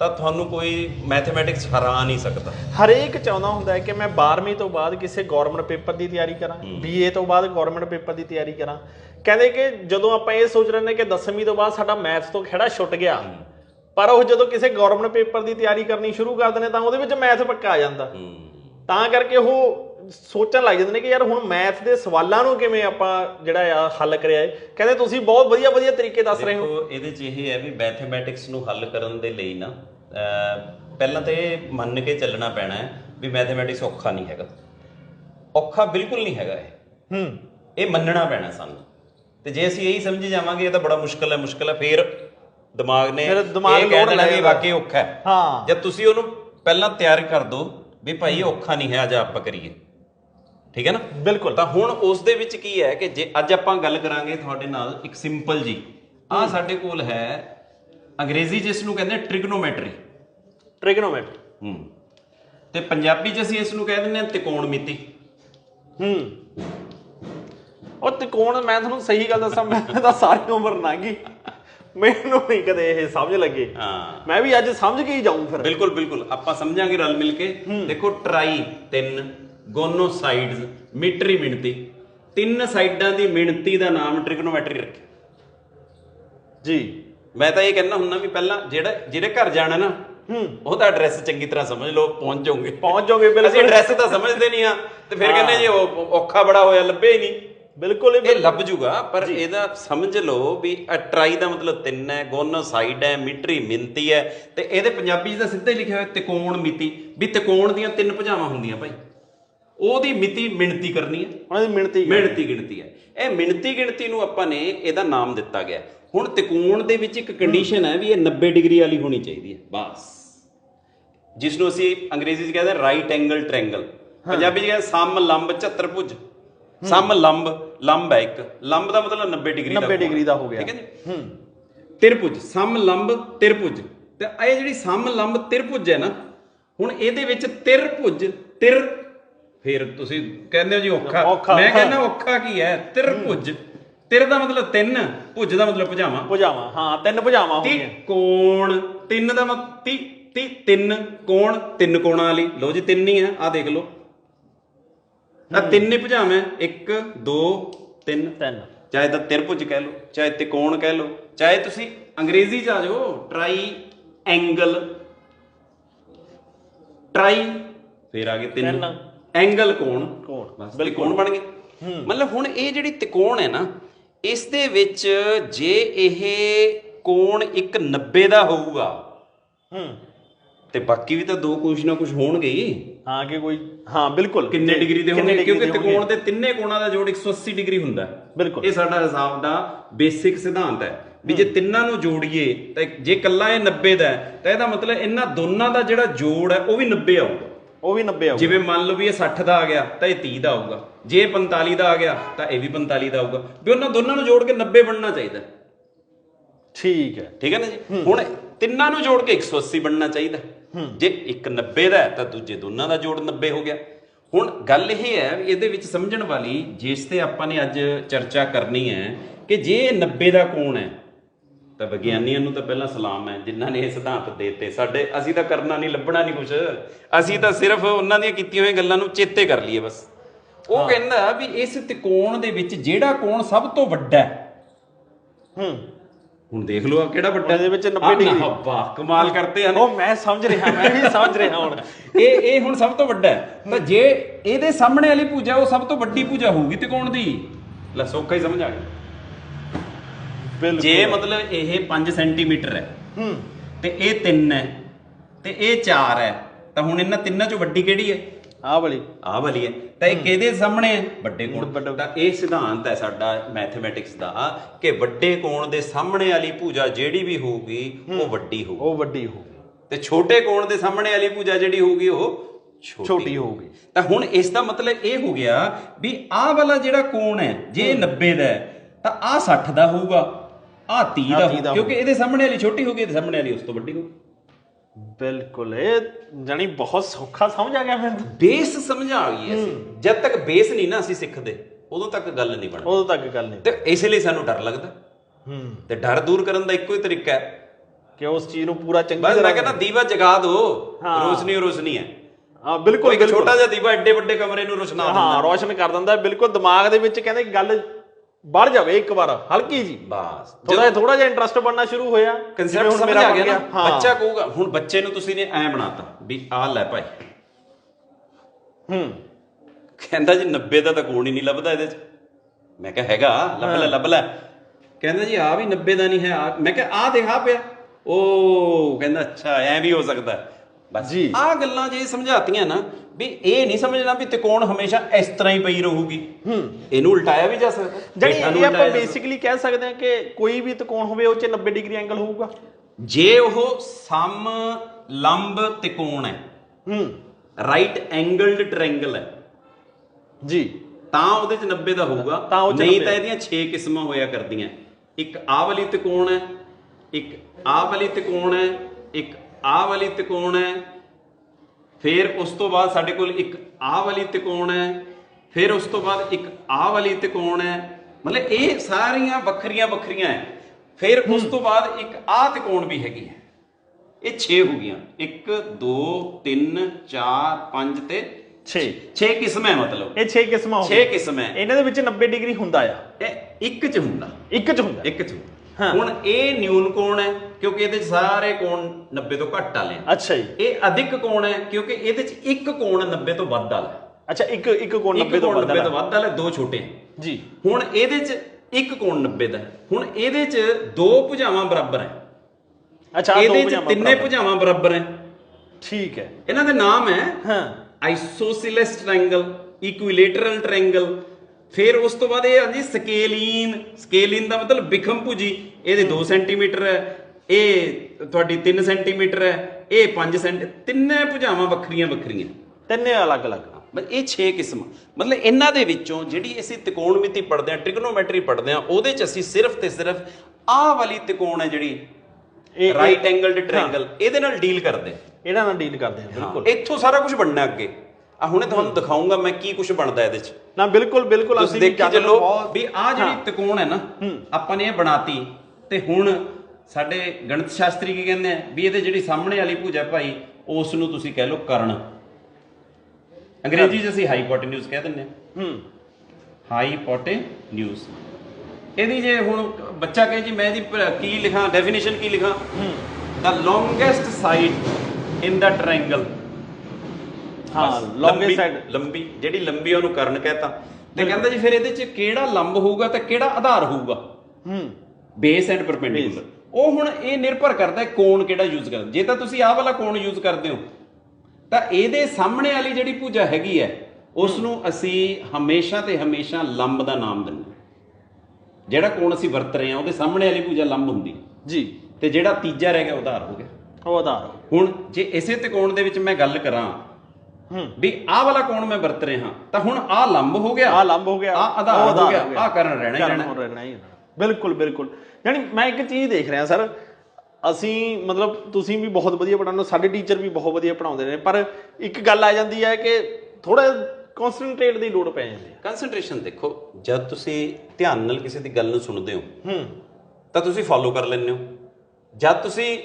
ਤਾਂ ਤੁਹਾਨੂੰ ਕੋਈ ਮੈਥਮੈਟਿਕਸ ਹਰਾ ਨਹੀਂ ਸਕਦਾ। ਹਰੇਕ ਚਾਹੁੰਦਾ ਹੁੰਦਾ ਹੈ ਕਿ ਮੈਂ 12ਵੀਂ ਤੋਂ ਬਾਅਦ ਕਿਸੇ ਗਵਰਨਮੈਂਟ ਪੇਪਰ ਦੀ ਤਿਆਰੀ ਕਰਾਂ ਬੀਏ ਤੋਂ ਬਾਅਦ ਗਵਰਨਮੈਂਟ ਪੇਪਰ ਦੀ ਤਿਆਰੀ ਕਰਾਂ। ਕਹਿੰਦੇ ਕਿ ਜਦੋਂ ਆਪਾਂ ਇਹ ਸੋਚ ਰਹੇ ਨੇ ਕਿ 10ਵੀਂ ਤੋਂ ਬਾਅਦ ਸਾਡਾ ਮੈਥ ਤੋਂ ਖੇੜਾ ਛੁੱਟ ਗਿਆ ਪਰ ਉਹ ਜਦੋਂ ਕਿਸੇ ਗਵਰਨਮੈਂਟ ਪੇਪਰ ਦੀ ਤਿਆਰੀ ਕਰਨੀ ਸ਼ੁਰੂ ਕਰਦੇ ਨੇ ਤਾਂ ਉਹਦੇ ਵਿੱਚ ਮੈਥ ਪੱਕਾ ਆ ਜਾਂਦਾ। ਤਾਂ ਕਰਕੇ ਉਹ ਸੋਚਣ ਲੱਗ ਜਾਂਦੇ ਨੇ ਕਿ ਯਾਰ ਹੁਣ ਮੈਥ ਦੇ ਸਵਾਲਾਂ ਨੂੰ ਕਿਵੇਂ ਆਪਾਂ ਜਿਹੜਾ ਆ ਹੱਲ ਕਰਿਆ ਹੈ ਕਹਿੰਦੇ ਤੁਸੀਂ ਬਹੁਤ ਵਧੀਆ ਵਧੀਆ ਤਰੀਕੇ ਦੱਸ ਰਹੇ ਹੋ। ਦੇਖੋ ਇਹਦੇ 'ਚ ਇਹ ਹੈ ਵੀ ਮੈਥਮੈਟਿਕਸ ਨੂੰ ਹੱਲ ਕਰਨ ਦੇ ਲਈ ਨਾ ਪਹਿਲਾਂ ਤਾਂ ਇਹ ਮੰਨ ਕੇ ਚੱਲਣਾ ਪੈਣਾ ਹੈ ਵੀ ਮੈਥਮੈਟਿਕਸ ਔਖਾ ਨਹੀਂ ਹੈਗਾ। ਔਖਾ ਬਿਲਕੁਲ ਨਹੀਂ ਹੈਗਾ ਇਹ। ਹੂੰ। ਇਹ ਮੰਨਣਾ ਪੈਣਾ ਸਾਨੂੰ। ਤੇ ਜੇ ਅਸੀਂ ਇਹੀ ਸਮਝੀ ਜਾਵਾਂਗੇ ਇਹ ਤਾਂ ਬੜਾ ਮੁਸ਼ਕਲ ਹੈ ਮੁਸ਼ਕਲ ਹੈ ਫੇਰ ਦਿਮਾਗ ਨੇ ਫਿਰ ਦਿਮਾਗ ਵੀ ਲੱਗੇਗਾ। ਵਾਕਈ ਔਖਾ ਹੈ। ਹਾਂ। ਜਦ ਤੁਸੀਂ ਉਹਨੂੰ ਪਹਿਲਾਂ ਤਿਆਰ ਕਰ ਦੋ ਵੀ ਭਾਈ ਔਖਾ ਨਹੀਂ ਹੈ ਅੱਜ ਆਪਾਂ ਕਰੀਏ। ਠੀਕ ਹੈ ਨਾ? ਬਿਲਕੁਲ। ਤਾਂ ਹੁਣ ਉਸ ਦੇ ਵਿੱਚ ਕੀ ਹੈ ਕਿ ਜੇ ਅੱਜ ਆਪਾਂ ਗੱਲ ਕਰਾਂਗੇ ਤੁਹਾਡੇ ਨਾਲ ਇੱਕ ਸਿੰਪਲ ਜੀ। ਆ ਸਾਡੇ ਕੋਲ ਹੈ ਅੰਗਰੇਜ਼ੀ ਜਿਸ ਨੂੰ ਕਹਿੰਦੇ ਟ੍ਰਿਗਨੋਮੈਟਰੀ ਟ੍ਰਿਗਨੋਮੈਟਰੀ ਹੂੰ। ਤੇ ਪੰਜਾਬੀ 'ਚ ਅਸੀਂ ਇਸ ਨੂੰ ਕਹਿ ਦਿੰਦੇ ਹਾਂ ਤਿਕੋਣਮਿਤੀ ਹੂੰ। ਉਹ ਤਿਕੋਣ ਮੈਂ ਤੁਹਾਨੂੰ ਸਹੀ ਗੱਲ ਦੱਸਾਂ ਮੈਂ ਤਾਂ ਸਾਰੀ ਉਮਰ ਲੰਘੀ ਮੈਨੂੰ ਨਹੀਂ ਕਦੇ ਇਹ ਸਮਝ ਲੱਗੇ। ਹਾਂ। ਮੈਂ ਵੀ ਅੱਜ ਸਮਝ ਕੇ ਹੀ ਜਾਊਂ ਫਿਰ। ਬਿਲਕੁਲ ਬਿਲਕੁਲ। ਆਪਾਂ ਸਮਝਾਂਗੇ ਰਲ ਮਿਲ ਕੇ। ਦੇਖੋ ਟਰਾਈ ਤਿੰਨ। ਗੋਨੋ ਸਾਈਡਸ ਮੀਟਰੀ ਮਿਣਤੀ। ਤਿੰਨ ਸਾਈਡਾਂ ਦੀ ਮਿਣਤੀ ਦਾ ਨਾਮ ਟ੍ਰਿਗਨੋਮੈਟਰੀ ਰੱਖਿਆ। ਜੀ। ਮੈਂ ਤਾਂ ਇਹ ਕਹਿੰਦਾ ਹੁੰਦਾ ਵੀ ਪਹਿਲਾਂ ਜਿਹੜਾ ਜਿਹੜੇ ਘਰ ਜਾਣਾ ਨਾ ਹੂੰ। ਉਹਦਾ ਐਡਰੈਸ ਚੰਗੀ ਤਰ੍ਹਾਂ ਸਮਝ ਲਓ ਪਹੁੰਚ ਜਾਓਗੇ। ਪਹੁੰਚ ਜਾਓਗੇ ਅਸੀਂ ਬਿਲਕੁਲ। ਐਡਰੈਸ ਤਾਂ ਸਮਝਦੇ ਨਹੀਂ ਆ ਤੇ ਫਿਰ ਕਹਿੰਦੇ ਜੀ ਉਹ ਔਖਾ ਬੜਾ ਹੋਇਆ ਲੱਭੇ ਹੀ ਨਹੀਂ। ਬਿਲਕੁਲ ਇਹ ਲੱਭ ਜੂਗਾ ਪਰ ਇਹਦਾ ਸਮਝ ਲਓ ਵੀ ਟਰਾਈ ਦਾ ਮਤਲਬ ਤਿੰਨ ਹੈ ਗੋਨ ਸਾਈਡ ਹੈ ਮੀਟਰੀ ਮਿੰਤੀ ਹੈ ਤੇ ਇਹਦੇ ਪੰਜਾਬੀ 'ਚ ਤਾਂ ਸਿੱਧਾ ਹੀ ਲਿਖਿਆ ਹੋਇਆ ਤਿਕੋਣ ਮਿਤੀ। ਵੀ ਤਿਕੋਣ ਦੀਆਂ ਤਿੰਨ ਭੁਜਾਵਾਂ ਹੁੰਦੀਆਂ ਭਾਈ। ਉਹਦੀ ਮਿਤੀ ਮਿਣਤੀ ਕਰਨੀ ਹੈ। ਉਹਨਾਂ ਦੀ ਮਿਣਤੀ ਮਿਣਤੀ ਗਿਣਤੀ ਹੈ। ਇਹ ਮਿਣਤੀ ਗਿਣਤੀ ਨੂੰ ਆਪਾਂ ਨੇ ਇਹਦਾ ਨਾਮ ਦਿੱਤਾ ਗਿਆ। ਹੁਣ ਤਿਕੋਣ ਦੇ ਵਿੱਚ ਇੱਕ ਕੰਡੀਸ਼ਨ ਹੈ ਵੀ ਇਹ 90 ਡਿਗਰੀ ਵਾਲੀ ਹੋਣੀ ਚਾਹੀਦੀ ਹੈ। ਬਸ। ਜਿਸ ਨੂੰ ਅਸੀਂ ਅੰਗਰੇਜ਼ੀ 'ਚ ਕਹਿੰਦੇ ਰਾਈਟ ਐਂਗਲ ਟ੍ਰਾਇੰਗਲ ਪੰਜਾਬੀ 'ਚ ਕਹਿੰਦੇ ਸਮ ਲੰਬ 74 ਭੁਜ। ਸਮ ਲੰਬ ਲੰਬ ਹੈ ਇੱਕ। ਲੰਬ ਦਾ ਮਤਲਬ 90 ਡਿਗਰੀ ਦਾ 90 ਡਿਗਰੀ ਦਾ ਹੋ ਗਿਆ। ਠੀਕ ਹੈ ਜੀ? ਹੂੰ। ਤਿਰਭੁਜ। ਸਮ ਲੰਬ ਤਿਰਭੁਜ। ਤੇ ਇਹ ਜਿਹੜੀ ਸਮ ਲੰਬ ਤਿਰਭੁਜ ਹੈ ਨਾ ਹੁਣ ਇਹਦੇ ਵਿੱਚ ਤਿਰਭੁਜ ਤਿਰ ਫਿਰ ਤੁਸੀਂ ਕਹਿੰਦੇ ਹੋ ਜੀ ਔਖਾ। ਮੈਂ ਕਹਿੰਦਾ ਔਖਾ ਕੀ ਹੈ? ਤਿਰਭੁਜ ਤਿਰ ਦਾ ਮਤਲਬ ਤਿੰਨ ਭੁਜ ਦਾ ਮਤਲਬ ਭੁਜਾਵਾਂ। ਭੁਜਾਵਾਂ ਹਾਂ ਤਿੰਨ ਭੁਜਾਵਾਂ ਹੋ ਤੀ ਗਈਆਂ। ਕੋਣ ਤਿੰਨ ਦਾ ਮਤਲਬ ਤੀ ਤੀ ਤਿੰਨ ਕੋਣ ਤਿੰਨ ਕੋਣਾਂ ਵਾਲੀ। ਲਓ ਜੀ ਤਿੰਨ ਹੀ ਆ ਆ ਦੇਖ ਲਓ। ਆ ਤਿੰਨ ਹੀ ਭੁਜਾਵਾਂ ਇੱਕ ਦੋ ਤਿੰਨ। ਤਿੰਨ। ਚਾਹੇ ਤਾਂ ਤਿਰਭੁਜ ਕਹਿ ਲਓ ਚਾਹੇ ਤਿਕੋਣ ਕਹਿ ਲਓ। ਚਾਹੇ ਤੁਸੀਂ ਅੰਗਰੇਜ਼ੀ ਚ ਆ ਜਾਓ ਟਰਾਈ ਐਂਗਲ ਟਰਾਈ ਫੇਰ ਆ ਗਏ ਤਿੰਨ। ਐਂਗਲ ਕੋਣ? ਕੋਣ ਬਸ ਤਿਕੋਣ ਬਣ ਗਏ ਮਤਲਬ ਹੁਣ ਇਹ ਜਿਹੜੀ ਤਿਕੋਣ ਹੈ ਨਾ ਇਸ ਦੇ ਵਿੱਚ ਜੇ ਇਹ ਕੋਣ ਇੱਕ 90 ਦਾ ਹੋਊਗਾ ਹੂੰ। ਤੇ ਬਾਕੀ ਵੀ ਤਾਂ ਦੋ ਕੁਛ ਨਾ ਕੁਛ ਹੋਣਗੇ ਹੀ। ਹਾਂ ਕਿ ਕੋਈ ਹਾਂ ਬਿਲਕੁਲ। ਕਿੰਨੇ ਡਿਗਰੀ ਦੇ ਹੋਣਗੇ? ਕਿਉਂਕਿ? ਤਿਕੋਣ ਦੇ ਤਿੰਨੇ ਕੋਣਾਂ ਦਾ ਜੋੜ 180 ਡਿਗਰੀ ਹੁੰਦਾ। ਬਿਲਕੁਲ। ਇਹ ਸਾਡਾ ਹਿਸਾਬ ਦਾ ਬੇਸਿਕ ਸਿਧਾਂਤ ਹੈ। ਵੀ ਜੇ ਤਿੰਨਾਂ ਨੂੰ ਜੋੜੀਏ ਤਾਂ ਜੇ ਕੱਲਾ ਇਹ 90 ਦਾ ਹੈ ਤਾਂ ਇਹਦਾ ਮਤਲਬ ਇਹਨਾਂ ਦੋਨਾਂ ਦਾ ਜਿਹੜਾ ਜੋੜ ਹੈ ਉਹ ਵੀ 90 ਆਊਗਾ। ਉਹ ਵੀ 90 ਆਊ ਜਿਵੇਂ ਮੰਨ ਲਓ ਵੀ ਇਹ 60 ਦਾ ਆ ਗਿਆ ਤਾਂ ਇਹ 30 ਦਾ ਆਊਗਾ। ਜੇ ਇਹ 45 ਦਾ ਆ ਗਿਆ ਤਾਂ ਇਹ ਵੀ 45 ਦਾ ਆਊਗਾ। ਵੀ ਉਹਨਾਂ ਦੋਨਾਂ ਨੂੰ ਜੋੜ ਕੇ 90 ਬਣਨਾ ਚਾਹੀਦਾ। ਠੀਕ ਹੈ। ਠੀਕ ਹੈ ਨਾ ਜੀ? ਹੁਣ ਤਿੰਨਾਂ ਨੂੰ ਜੋੜ ਕੇ 180 ਬਣਨਾ ਚਾਹੀਦਾ ਜੇ ਇੱਕ 90 ਦਾ ਹੈ ਤਾਂ ਦੂਜੇ ਦੋਨਾਂ ਦਾ ਜੋੜ 90 ਹੋ ਗਿਆ। ਹੁਣ ਗੱਲ ਇਹ ਹੈ ਇਹਦੇ ਵਿੱਚ ਸਮਝਣ ਵਾਲੀ ਜਿਸ ਤੇ ਆਪਾਂ ਨੇ ਅੱਜ ਚਰਚਾ ਕਰਨੀ ਹੈ ਕਿ ਜੇ ਇਹ 90 ਦਾ ਕੋਣ ਹੈ ਤਾਂ ਵਿਗਿਆਨੀਆਂ ਨੂੰ ਤਾਂ ਪਹਿਲਾਂ ਸਲਾਮ ਹੈ ਜਿਨ੍ਹਾਂ ਨੇ ਇਹ ਸਿਧਾਂਤ ਦੇਤੇ। ਸਾਡੇ ਅਸੀਂ ਤਾਂ ਕਰਨਾ ਨਹੀਂ ਲੱਭਣਾ ਨਹੀਂ ਕੁਝ ਅਸੀਂ ਤਾਂ ਸਿਰਫ ਉਹਨਾਂ ਦੀਆਂ ਕੀਤੀਆਂ ਹੋਈਆਂ ਗੱਲਾਂ ਨੂੰ ਚੇਤੇ ਕਰ ਲਈਏ ਬਸ। ਉਹ ਕਹਿੰਦਾ ਵੀ ਇਸ ਤਿਕੋਣ ਦੇ ਵਿੱਚ ਜਿਹੜਾ ਕੋਣ ਸਭ ਤੋਂ ਵੱਡਾ ਹੈ। ਹੂੰ। ਹੁਣ ਦੇਖ ਲਓ ਆ ਕਿਹੜਾ ਵੱਡਾ ਇਹਦੇ ਵਿੱਚ 90 ਆਹ ਨਾ, ਡਿਗਰੀ। ਵਾਹ ਕਮਾਲ ਕਰਤੇ ਹਨ। ਉਹ ਮੈਂ ਸਮਝ ਰਿਹਾ ਮੈਂ ਵੀ ਸਮਝ ਰਿਹਾ ਹੁਣ। ਇਹ ਇਹ ਹੁਣ ਸਭ ਤੋਂ ਵੱਡਾ ਹੈ। ਤਾਂ ਜੇ ਇਹਦੇ ਸਾਹਮਣੇ ਵਾਲੀ ਪੂਜਾ ਉਹ ਸਭ ਤੋਂ ਵੱਡੀ ਪੂਜਾ ਹੋਊਗੀ ਤਿਕੋਣ ਦੀ। ਲੈ ਸੌਖਾ ਹੀ ਸਮਝ ਆ ਗਿਆ। ਜੇ ਮਤਲਬ ਇਹ 5 ਸੈਂਟੀਮੀਟਰ ਹੈ ਹੂੰ। ਤੇ ਇਹ 3 ਹੈ ਤੇ ਇਹ 4 ਹੈ ਤਾਂ ਹੁਣ ਇਹਨਾਂ ਤਿੰਨਾਂ ਚੋਂ ਵੱਡੀ ਕਿਹੜੀ ਹੈ? ਆਹ ਵਾਲੀ। ਆਹ ਵਾਲੀ ਹੈ। ਤਾਂ ਇਹ ਕਿਹਦੇ ਸਾਹਮਣੇ ਹੈ? ਵੱਡੇ ਕੋਣ ਤਾਂ ਇਹ ਸਿਧਾਂਤ ਹੈ ਸਾਡਾ ਮੈਥਮੈਟਿਕਸ ਦਾ ਕਿ ਵੱਡੇ ਕੋਣ ਦੇ ਸਾਹਮਣੇ ਵਾਲੀ ਭੁਜਾ ਜਿਹੜੀ ਵੀ ਹੋਊਗੀ ਉਹ ਵੱਡੀ ਹੋਊਗੀ। ਉਹ ਵੱਡੀ ਹੋ ਤੇ ਛੋਟੇ ਕੋਣ ਦੇ ਸਾਹਮਣੇ ਵਾਲੀ ਭੁਜਾ ਜਿਹੜੀ ਹੋਊਗੀ ਉਹ ਛੋਟੀ ਹੋਊਗੀ। ਤਾਂ ਹੁਣ ਇਸ ਦਾ ਮਤਲਬ ਇਹ ਹੋ ਗਿਆ ਵੀ ਆਹ ਵਾਲਾ ਜਿਹੜਾ ਕੋਣ ਹੈ ਜੇ ਇਹ 90 ਦਾ ਹੈ ਤਾਂ ਆਹ 60 ਦਾ ਹੋਊਗਾ। ਆਹ 30 ਦਾ ਆਹ 30 ਹੋਊ ਦਾ ਕਿਉਂਕਿ ਇਹਦੇ ਸਾਹਮਣੇ ਵਾਲੀ ਛੋਟੀ ਹੋਊਗੀ ਇਹਦੇ ਸਾਹਮਣੇ ਵਾਲੀ ਉਸ ਤੋਂ ਵੱਡੀ ਹੋਊਗੀ ਬਿਲਕੁਲ ਇਹ ਜਾਨੀ ਬਹੁਤ ਸੌਖਾ ਸਮਝ ਆ ਗਿਆ ਮੈਨੂੰ ਬੇਸ ਸਮਝਾ ਗਈ ਅਸੀਂ। ਜਦ ਤੱਕ ਬੇਸ ਨਹੀਂ ਨਾ ਅਸੀਂ ਸਿੱਖਦੇ ਉਦੋਂ ਤੱਕ ਗੱਲ ਨਹੀਂ ਬਣਦੀ। ਉਦੋਂ ਤੱਕ ਗੱਲ ਨਹੀਂ। ਤੇ ਇਸ ਲਈ ਸਾਨੂੰ ਡਰ ਲੱਗਦਾ। ਹੂੰ। ਤੇ ਡਰ ਦੂਰ ਕਰਨ ਦਾ ਇੱਕੋ ਹੀ ਤਰੀਕਾ ਹੈ। ਕਿ ਉਸ ਚੀਜ਼ ਨੂੰ ਪੂਰਾ ਚੰਗੀ ਬਸ ਮੈਂ ਕਹਿੰਦਾ ਦੀਵਾ ਜਗਾ ਦਿਓ ਹਾਂ। ਰੋਸ਼ਨੀ ਰੋਸ਼ਨੀ ਹੈ। ਹਾਂ ਬਿਲਕੁਲ ਇੱਕ ਛੋਟਾ ਜਿਹਾ ਦੀਵਾ ਐਡੇ ਵੱਡੇ ਕਮਰੇ ਨੂੰ ਰੋਸ਼ਨਾ ਦਿੰਦਾ। ਹਾਂ ਰੋਸ਼ਨ ਕਰ ਦਿੰਦਾ ਬਿਲਕੁਲ ਦਿਮਾਗ ਦੇ ਵਿੱਚ ਕਹਿੰਦੇ ਗੱਲ ਵੜ ਜਾਵੇ ਇੱਕ ਵਾਰ ਹਲਕੀ ਜੀ। ਬਸ। ਥੋੜਾ ਥੋੜਾ ਜਿਹਾ ਇੰਟਰਸਟ ਬਣਨਾ ਸ਼ੁਰੂ ਹੋਇਆ। ਕਨਸੈਪਟ ਸਮਝ ਆ ਗਿਆ ਨਾ। ਬੱਚਾ ਕਹੂਗਾ ਹੁਣ ਬੱਚੇ ਨੂੰ ਤੁਸੀਂ ਨੇ ਐ ਬਣਾਤਾ ਵੀ ਆ ਲੈ ਭਾਈ। ਹੂੰ। ਕਹਿੰਦਾ ਜੀ 90 ਦਾ ਤਾਂ ਕੋਣ ਹੀ ਨਹੀਂ ਲੱਭਦਾ ਇਹਦੇ ਚ। ਮੈਂ ਕਿਹਾ ਹੈਗਾ ਲੱਭ ਲੈ ਲੱਭ ਲੈ। ਕਹਿੰਦਾ ਜੀ ਆ ਵੀ 90 ਦਾ ਨਹੀਂ ਹੈ ਮੈਂ ਕਿਹਾ ਆ ਦੇਖਾ ਪਿਆ। ਉਹ ਕਹਿੰਦਾ ਅੱਛਾ ਐ ਵੀ ਹੋ ਸਕਦਾ। ਬਸ। ਜੀ। ਆ ਗੱਲਾਂ ਜੇ ਸਮਝਾਤੀਆਂ ਨਾ ਵੀ ਇਹ ਨਹੀਂ ਸਮਝਣਾ ਵੀ ਤਿਕੋਣ ਹਮੇਸ਼ਾ ਇਸ ਤਰ੍ਹਾਂ ਹੀ ਪਈ ਰਹੂਗੀ। ਹੂੰ। ਇਹਨੂੰ ਉਲਟਾਇਆ ਵੀ ਜਾ ਸਕਦਾ। ਨੂੰ ਇਹ ਆਪਾਂ ਬੇਸਿਕਲੀ ਕਹਿ ਸਕਦੇ ਹਾਂ ਕਿ ਕੋਈ ਵੀ ਤਕੋਣ ਹੋਵੇ ਉਹ ਚ 90 ਡਿਗਰੀ ਐਂਗਲ ਹੋਊਗਾ। ਜੇ ਉਹ ਸਮ ਲੰਬ ਤਿਕੋਣ ਹੈ ਹੂੰ। ਰਾਈਟ ਐਂਗਲਡ ਟ੍ਰਾਇੰਗਲ ਹੈ ਜੀ। ਤਾਂ ਉਹਦੇ ਚ 90 ਦਾ ਹੋਊਗਾ। ਤਾਂ ਉਹ ਨਹੀਂ 90 ਤਾਂ ਇਹਦੀਆਂ 6 ਕਿਸਮਾਂ ਹੋਇਆ ਕਰਦੀਆਂ। ਇੱਕ ਆਹ ਵਾਲੀ ਤਿਕੋਣ ਹੈ ਇੱਕ ਆਹ ਵਾਲੀ ਤਿਕੋਣ ਹੈ ਇੱਕ ਆਹ ਵਾਲੀ ਤਿਕੋਣ ਹੈ ਫਿਰ ਉਸ ਤੋਂ ਬਾਅਦ ਸਾਡੇ ਕੋਲ ਇੱਕ ਆਹ ਵਾਲੀ ਤਿਕੋਣ ਹੈ ਫਿਰ ਉਸ ਤੋਂ ਬਾਅਦ ਇੱਕ ਆਹ ਵਾਲੀ ਤਿਕੋਣ ਹੈ ਮਤਲਬ ਇਹ ਸਾਰੀਆਂ ਵੱਖਰੀਆਂ ਵੱਖਰੀਆਂ ਹੈ। ਫਿਰ ਉਸ ਤੋਂ ਬਾਅਦ ਇੱਕ ਆਹ ਤਿਕੋਣ ਵੀ ਹੈਗੀ ਹੈ। ਇਹ 6 ਹੋ ਗਈਆਂ। 1 2 3 4 5 ਤੇ 6 6 ਕਿਸਮਾਂ ਹੈ ਮਤਲਬ। ਇਹ 6 ਕਿਸਮਾਂ ਹੋ 6 ਕਿਸਮ ਹੈ। ਇਹਨਾਂ ਦੇ ਵਿੱਚ 90 ਡਿਗਰੀ ਹੁੰਦਾ ਆ। ਇਹ ਇੱਕ ਚ ਹੁੰਦਾ। ਇੱਕ ਚ ਹੁੰਦਾ। ਇੱਕ ਚ ਹੁੰਦਾ। ਹਾਂ। ਹੁਣ ਇਹ ਨਿਊਨ ਕੋਣ ਹੈ ਕਿਉਂਕਿ ਇਹਦੇ ਚ ਸਾਰੇ ਕੋਣ 90 ਤੋਂ ਘੱਟ ਵਾਲੇ ਆ ਅੱਛਾ ਜੀ ਇਹ ਅਧਿਕ ਕੋਣ ਹੈ ਕਿਉਂਕਿ ਇਹਦੇ ਚ ਇੱਕ ਕੋਣ 90 ਤੋਂ ਵੱਧ ਵਾਲਾ ਹੈ। ਅੱਛਾ ਇੱਕ ਇੱਕ ਕੋਣ ਇੱਕ 90 ਤੋਂ ਕੋਣ ਵੱਧ 90 ਤੋਂ। ਵੱਧ ਵਾਲਾ ਦੋ ਛੋਟੇ ਹੈ। ਜੀ ਹੁਣ ਇਹਦੇ ਚ ਇੱਕ ਕੋਣ 90 ਦਾ ਹੈ। ਹੁਣ ਇਹਦੇ ਚ ਦੋ ਭੁਜਾਵਾਂ ਬਰਾਬਰ ਹੈ ਅੱਛਾ ਆਹ ਦੋ ਇਹਦੇ ਚ ਭੁਜਾਵਾਂ ਤਿੰਨੇ ਬਰਾਬਰ। ਭੁਜਾਵਾਂ ਬਰਾਬਰ ਹੈ ਠੀਕ ਹੈ ਇਹਨਾਂ ਦੇ ਨਾਮ ਹੈ ਹਾਂ ਆਈਸੋਸੀਲਸ ਟ੍ਰਾਇੰਗਲ ਇਕੁਇਲੇਟਰਲ ਟ੍ਰਾਇੰਗਲ ਫਿਰ ਉਸ ਤੋਂ ਬਾਅਦ ਇਹ ਆਂਦੀ ਸਕੇਲੀਨ। ਸਕੇਲੀਨ ਦਾ ਮਤਲਬ ਵਿਖਮ ਭੁਜੀ। ਇਹਦੇ 2 ਸੈਂਟੀਮੀਟਰ ਹੈ ਇਹ ਤੁਹਾਡੀ 3 ਸੈਂਟੀਮੀਟਰ ਹੈ ਇਹ 5 ਸੈਂਟੀ ਤਿੰਨੇ ਭੁਜਾਵਾਂ ਵੱਖਰੀਆਂ ਵੱਖਰੀਆਂ। ਤਿੰਨੇ ਅਲੱਗ ਅਲੱਗ ਬਸ ਇਹ 6 ਕਿਸਮਾਂ। ਮਤਲਬ ਇਹਨਾਂ ਦੇ ਵਿੱਚੋਂ ਜਿਹੜੀ ਅਸੀਂ ਤਿਕੋਣਮਿਤੀ ਪੜ੍ਹਦੇ ਹਾਂ ਟ੍ਰਿਗਨੋਮੈਟਰੀ ਪੜ੍ਹਦੇ ਹਾਂ ਉਹਦੇ ਚ ਅਸੀਂ ਸਿਰਫ ਤੇ ਸਿਰਫ ਆਹ ਵਾਲੀ ਤਿਕੋਣ ਹੈ ਜਿਹੜੀ ਇਹ ਰਾਈਟ ਐਂਗਲਡ ਟ੍ਰਾਇੰਗਲ ਇਹਦੇ ਨਾਲ ਡੀਲ ਕਰਦੇ ਹਾਂ। ਇਹਨਾਂ ਨਾਲ ਡੀਲ ਕਰਦੇ ਹਾਂ ਬਿਲਕੁਲ। ਇੱਥੋਂ ਸਾਰਾ ਕੁਝ ਬਣਨਾ ਅੱਗੇ। ਆ ਹੁਣੇ ਤੁਹਾਨੂੰ ਦਿਖਾਉਂਗਾ ਮੈਂ ਕੀ ਕੁਝ ਬਣਦਾ ਇਹਦੇ ਚ। ਨਾ ਬਿਲਕੁਲ ਬਿਲਕੁਲ ਅਸੀਂ ਦੇਖੀ ਨੂੰ ਚੱਲੋ ਵੀ ਆ ਜਿਹੜੀ ਤਿਕੋਣ ਹੈ ਨਾ ਆਪਾਂ ਨੇ ਇਹ ਬਣਾਤੀ ਤੇ ਹੁਣ ਸਾਡੇ ਗਣਿਤ ਸ਼ਾਸਤਰੀ ਕੀ ਕਹਿੰਦੇ ਆ? ਵੀ ਇਹਦੇ ਜਿਹੜੀ ਸਾਹਮਣੇ ਵਾਲੀ ਭੁਜਾ ਭਾਈ ਉਸ ਨੂੰ ਤੁਸੀਂ ਕਹਿ ਲਓ ਕਰਨ। ਅੰਗਰੇਜ਼ੀ 'ਚ ਅਸੀਂ ਹਾਈਪੋਟੇਨਿਊਜ਼ ਕਹਿ ਦਿੰਦੇ ਆ। ਹੂੰ। ਹਾਈਪੋਟੇਨਿਊਜ਼ ਇਹਦੀ ਜੇ ਹੁਣ ਬੱਚਾ ਕਹੇ ਜੀ ਮੈਂ ਇਹਦੀ ਕੀ ਲਿਖਾਂ ਡੈਫੀਨੇਸ਼ਨ ਕੀ ਲਿਖਾਂ? The longest side in the triangle ਹਾਂ ਲੰਬੀ- ਸਾਈਡ ਲੰਬੀ ਜਿਹੜੀ ਲੰਬੀ ਉਹਨੂੰ ਕਰਨ ਕਹਿਤਾ। ਤੇ ਕਹਿੰਦਾ ਜੀ ਫਿਰ ਇਹਦੇ ਚ ਕਿਹੜਾ ਲੰਬ ਹੋਊਗਾ ਤੇ ਕਿਹੜਾ ਆਧਾਰ ਹੋਊਗਾ? ਹੂੰ। Base and perpendicular. ਉਹ ਹੁਣ ਇਹ ਨਿਰਭਰ ਕਰਦਾ ਹੈ ਕੋਣ ਕਿਹੜਾ ਯੂਜ਼ ਕਰਦੇ ਜੇ ਤਾਂ ਤੁਸੀਂ ਆਹ ਵਾਲਾ ਕੋਣ ਯੂਜ਼ ਕਰਦੇ ਹੋ ਤਾਂ ਇਹਦੇ ਸਾਹਮਣੇ ਵਾਲੀ ਜਿਹੜੀ ਭੁਜਾ ਹੈਗੀ ਹੈ ਉਸ ਨੂੰ ਅਸੀਂ ਹਮੇਸ਼ਾ ਤੇ ਹਮੇਸ਼ਾ ਲੰਬ ਦਾ ਨਾਮ ਦਿੰਦੇ। ਜਿਹੜਾ ਕੋਣ ਅਸੀਂ ਵਰਤ ਰਹੇ ਹਾਂ ਉਹਦੇ ਸਾਹਮਣੇ ਵਾਲੀ ਭੁਜਾ ਲੰਬ ਹੁੰਦੀ ਜੀ। ਤੇ ਜਿਹੜਾ ਤੀਜਾ ਰਹਿ ਗਿਆ ਉਹ ਆਧਾਰ ਹੋ ਗਿਆ। ਉਹ ਆਧਾਰ ਹੁਣ ਜੇ ਇਸੇ ਤਿਕੋਣ ਦੇ ਵਿੱਚ ਮੈਂ ਗੱਲ ਕਰਾਂ ਵੀ ਆਹ ਵਾਲਾ ਕੋਣ ਮੈਂ ਵਰਤ ਰਿਹਾ? ਤਾਂ ਹੁਣ ਆਹ ਲੰਬ ਹੋ ਗਿਆ। ਆ ਲੰਬ ਹੋ ਗਿਆ। ਆਹ ਆਧਾਰ ਹੋ ਗਿਆ। ਆਹ ਕਰਨ ਰਹਿਣਾ ਹੀ ਰਹਿਣਾ। ਬਿਲਕੁਲ ਬਿਲਕੁਲ। ਯਾਨੀ ਮੈਂ ਇੱਕ ਚੀਜ਼ ਦੇਖ ਰਿਹਾ ਸਰ। ਅਸੀਂ ਮਤਲਬ ਤੁਸੀਂ ਵੀ ਬਹੁਤ ਵਧੀਆ ਪੜਾਉਂਦੇ ਹੋ ਸਾਡੇ ਟੀਚਰ ਵੀ ਬਹੁਤ ਵਧੀਆ ਪੜਾਉਂਦੇ ਨੇ ਪਰ ਇੱਕ ਗੱਲ ਆ ਜਾਂਦੀ ਹੈ ਕਿ ਥੋੜਾ ਕਨਸੈਂਟਰੇਟ ਦੀ ਲੋੜ ਪੈ ਜਾਂਦੀ ਹੈ। ਕਨਸੈਂਟਰੇਸ਼ਨ ਦੇਖੋ ਜਦ ਤੁਸੀਂ ਧਿਆਨ ਨਾਲ ਕਿਸੇ ਦੀ ਗੱਲ ਨੂੰ ਸੁਣਦੇ ਹੋ ਹੂੰ। ਤਾਂ ਤੁਸੀਂ ਫੋਲੋ ਕਰ ਲੈਂਦੇ ਹੋ। ਜਦ ਤੁਸੀਂ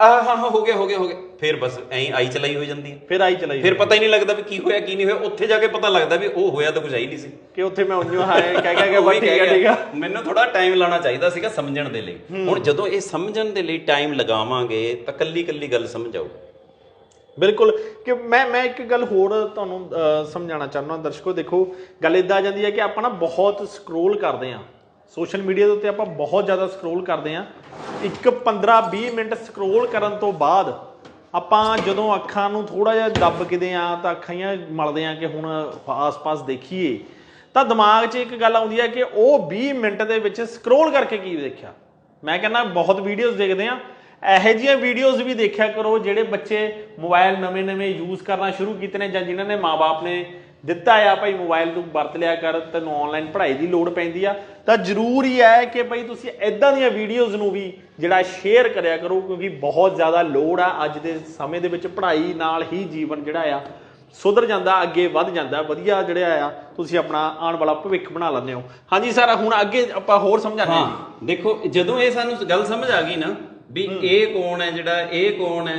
ਆ ਹਾਂ ਹਾਂ ਹੋ ਗਿਆ ਹੋ ਗਿਆ ਹੋ ਗਿਆ। ਫਿਰ ਬਸ ਐਂ ਆਈ ਚਲਾਈ ਹੋ ਜਾਂਦੀ ਹੈ। ਫਿਰ ਆਈ ਚਲਾਈ ਫਿਰ ਪਤਾ ਹੀ। ਨਹੀਂ ਲੱਗਦਾ ਵੀ ਕੀ ਹੋਇਆ ਕੀ ਨਹੀਂ ਹੋਇਆ। ਉੱਥੇ ਜਾ ਕੇ ਪਤਾ ਲੱਗਦਾ ਵੀ ਉਹ ਹੋਇਆ ਤਾਂ ਕੁਝ ਹੈ ਹੀ ਨਹੀਂ ਸੀ। ਕਿ ਉੱਥੇ ਮੈਂ ਉੰਨਿਓ ਹਾਏ ਕਹਿ ਕਹਿ ਕੇ ਬਸ ਠੀਕ ਹੈ ਠੀਕ। ਹੈ ਮੈਨੂੰ ਥੋੜਾ ਟਾਈਮ ਲਾਣਾ ਚਾਹੀਦਾ ਸੀਗਾ ਸਮਝਣ ਦੇ ਲਈ। ਹੁਣ ਜਦੋਂ ਇਹ ਸਮਝਣ ਦੇ ਲਈ ਟਾਈਮ ਲਗਾਵਾਂਗੇ ਤਾਂ ਕੱਲੀ ਕੱਲੀ ਗੱਲ ਸਮਝ ਆਊ ਬਿਲਕੁਲ ਕਿ ਮੈਂ ਮੈਂ ਇੱਕ ਗੱਲ ਹੋਰ ਤੁਹਾਨੂੰ ਸਮਝਾਉਣਾ ਚਾਹੁੰਦਾ ਦਰਸ਼ਕੋ ਦੇਖੋ ਗੱਲ ਇਦਾਂ ਆ ਜਾਂਦੀ ਹੈ ਕਿ ਆਪਾਂ ਨਾ ਬਹੁਤ ਸਕਰੋਲ ਕਰਦੇ ਆ ਸੋਸ਼ਲ ਮੀਡੀਆ ਦੇ ਉੱਤੇ ਆਪਾਂ ਬਹੁਤ ਜ਼ਿਆਦਾ ਸਕਰੋਲ ਕਰਦੇ ਆ ਇੱਕ 15 20 ਮਿੰਟ ਸਕਰੋਲ ਕਰਨ ਤੋਂ ਬਾਅਦ ਆਪਾਂ ਜਦੋਂ ਅੱਖਾਂ ਨੂੰ ਥੋੜਾ ਜਿਹਾ ਦੱਬ ਕਿਦੇ ਆ ਤਾਂ ਅੱਖਾਂ ਹੀ ਮਲਦੇ ਆ ਕਿ ਹੁਣ ਆਸ-ਪਾਸ ਦੇਖੀਏ। ਤਾਂ ਦਿਮਾਗ 'ਚ ਇੱਕ ਗੱਲ ਆਉਂਦੀ ਹੈ ਕਿ ਉਹ 20 ਮਿੰਟ ਦੇ ਵਿੱਚ ਸਕਰੋਲ ਕਰਕੇ ਕੀ ਦੇਖਿਆ? ਮੈਂ ਕਹਿੰਦਾ ਬਹੁਤ ਵੀਡੀਓਜ਼ ਦੇਖਦੇ ਆ ਇਹੋ ਜਿਹੀਆਂ ਵੀਡੀਓਜ਼ ਵੀ ਦੇਖਿਆ ਕਰੋ ਜਿਹੜੇ ਬੱਚੇ ਮੋਬਾਈਲ ਨਵੇਂ-ਨਵੇਂ ਯੂਜ਼ ਕਰਨਾ ਸ਼ੁਰੂ ਕੀਤੇ ਨੇ ਜਾਂ ਜਿਨ੍ਹਾਂ ਨੇ ਮਾਪੇ ਨੇ ਦਿੱਤਾ ਆ ਭਾਈ ਮੋਬਾਈਲ ਤੂੰ ਵਰਤ ਲਿਆ ਕਰ ਤੈਨੂੰ ਆਨਲਾਈਨ ਪੜ੍ਹਾਈ ਦੀ ਲੋੜ ਪੈਂਦੀ ਆ। ਤਾਂ ਜ਼ਰੂਰੀ ਹੈ ਕਿ ਭਾਈ ਤੁਸੀਂ ਐਦਾਂ ਦੀਆਂ ਵੀਡੀਓਜ਼ ਨੂੰ ਵੀ ਜਿਹੜਾ ਸ਼ੇਅਰ ਕਰਿਆ ਕਰੋ ਕਿਉਂਕਿ ਬਹੁਤ ਜ਼ਿਆਦਾ ਲੋੜ ਆ ਅੱਜ ਦੇ ਸਮੇਂ ਦੇ ਵਿੱਚ ਪੜ੍ਹਾਈ ਨਾਲ ਹੀ ਜੀਵਨ ਜਿਹੜਾ ਆ ਸੁਧਰ ਜਾਂਦਾ ਅੱਗੇ ਵੱਧ ਜਾਂਦਾ ਵਧੀਆ ਜਿਹੜਾ ਆ ਤੁਸੀਂ ਆਪਣਾ ਆਉਣ ਵਾਲਾ ਭਵਿੱਖ ਬਣਾ ਲੈਂਦੇ ਹੋ। ਹਾਂਜੀ ਸਰ ਹੁਣ ਅੱਗੇ ਆਪਾਂ ਹੋਰ ਸਮਝਾਉਂਦੇ ਹਾਂ। ਦੇਖੋ ਜਦੋਂ ਇਹ ਸਾਨੂੰ ਗੱਲ ਸਮਝ ਆ ਗਈ ਨਾ ਵੀ ਇਹ ਕੌਣ ਹੈ ਜਿਹੜਾ ਇਹ ਕੌਣ ਹੈ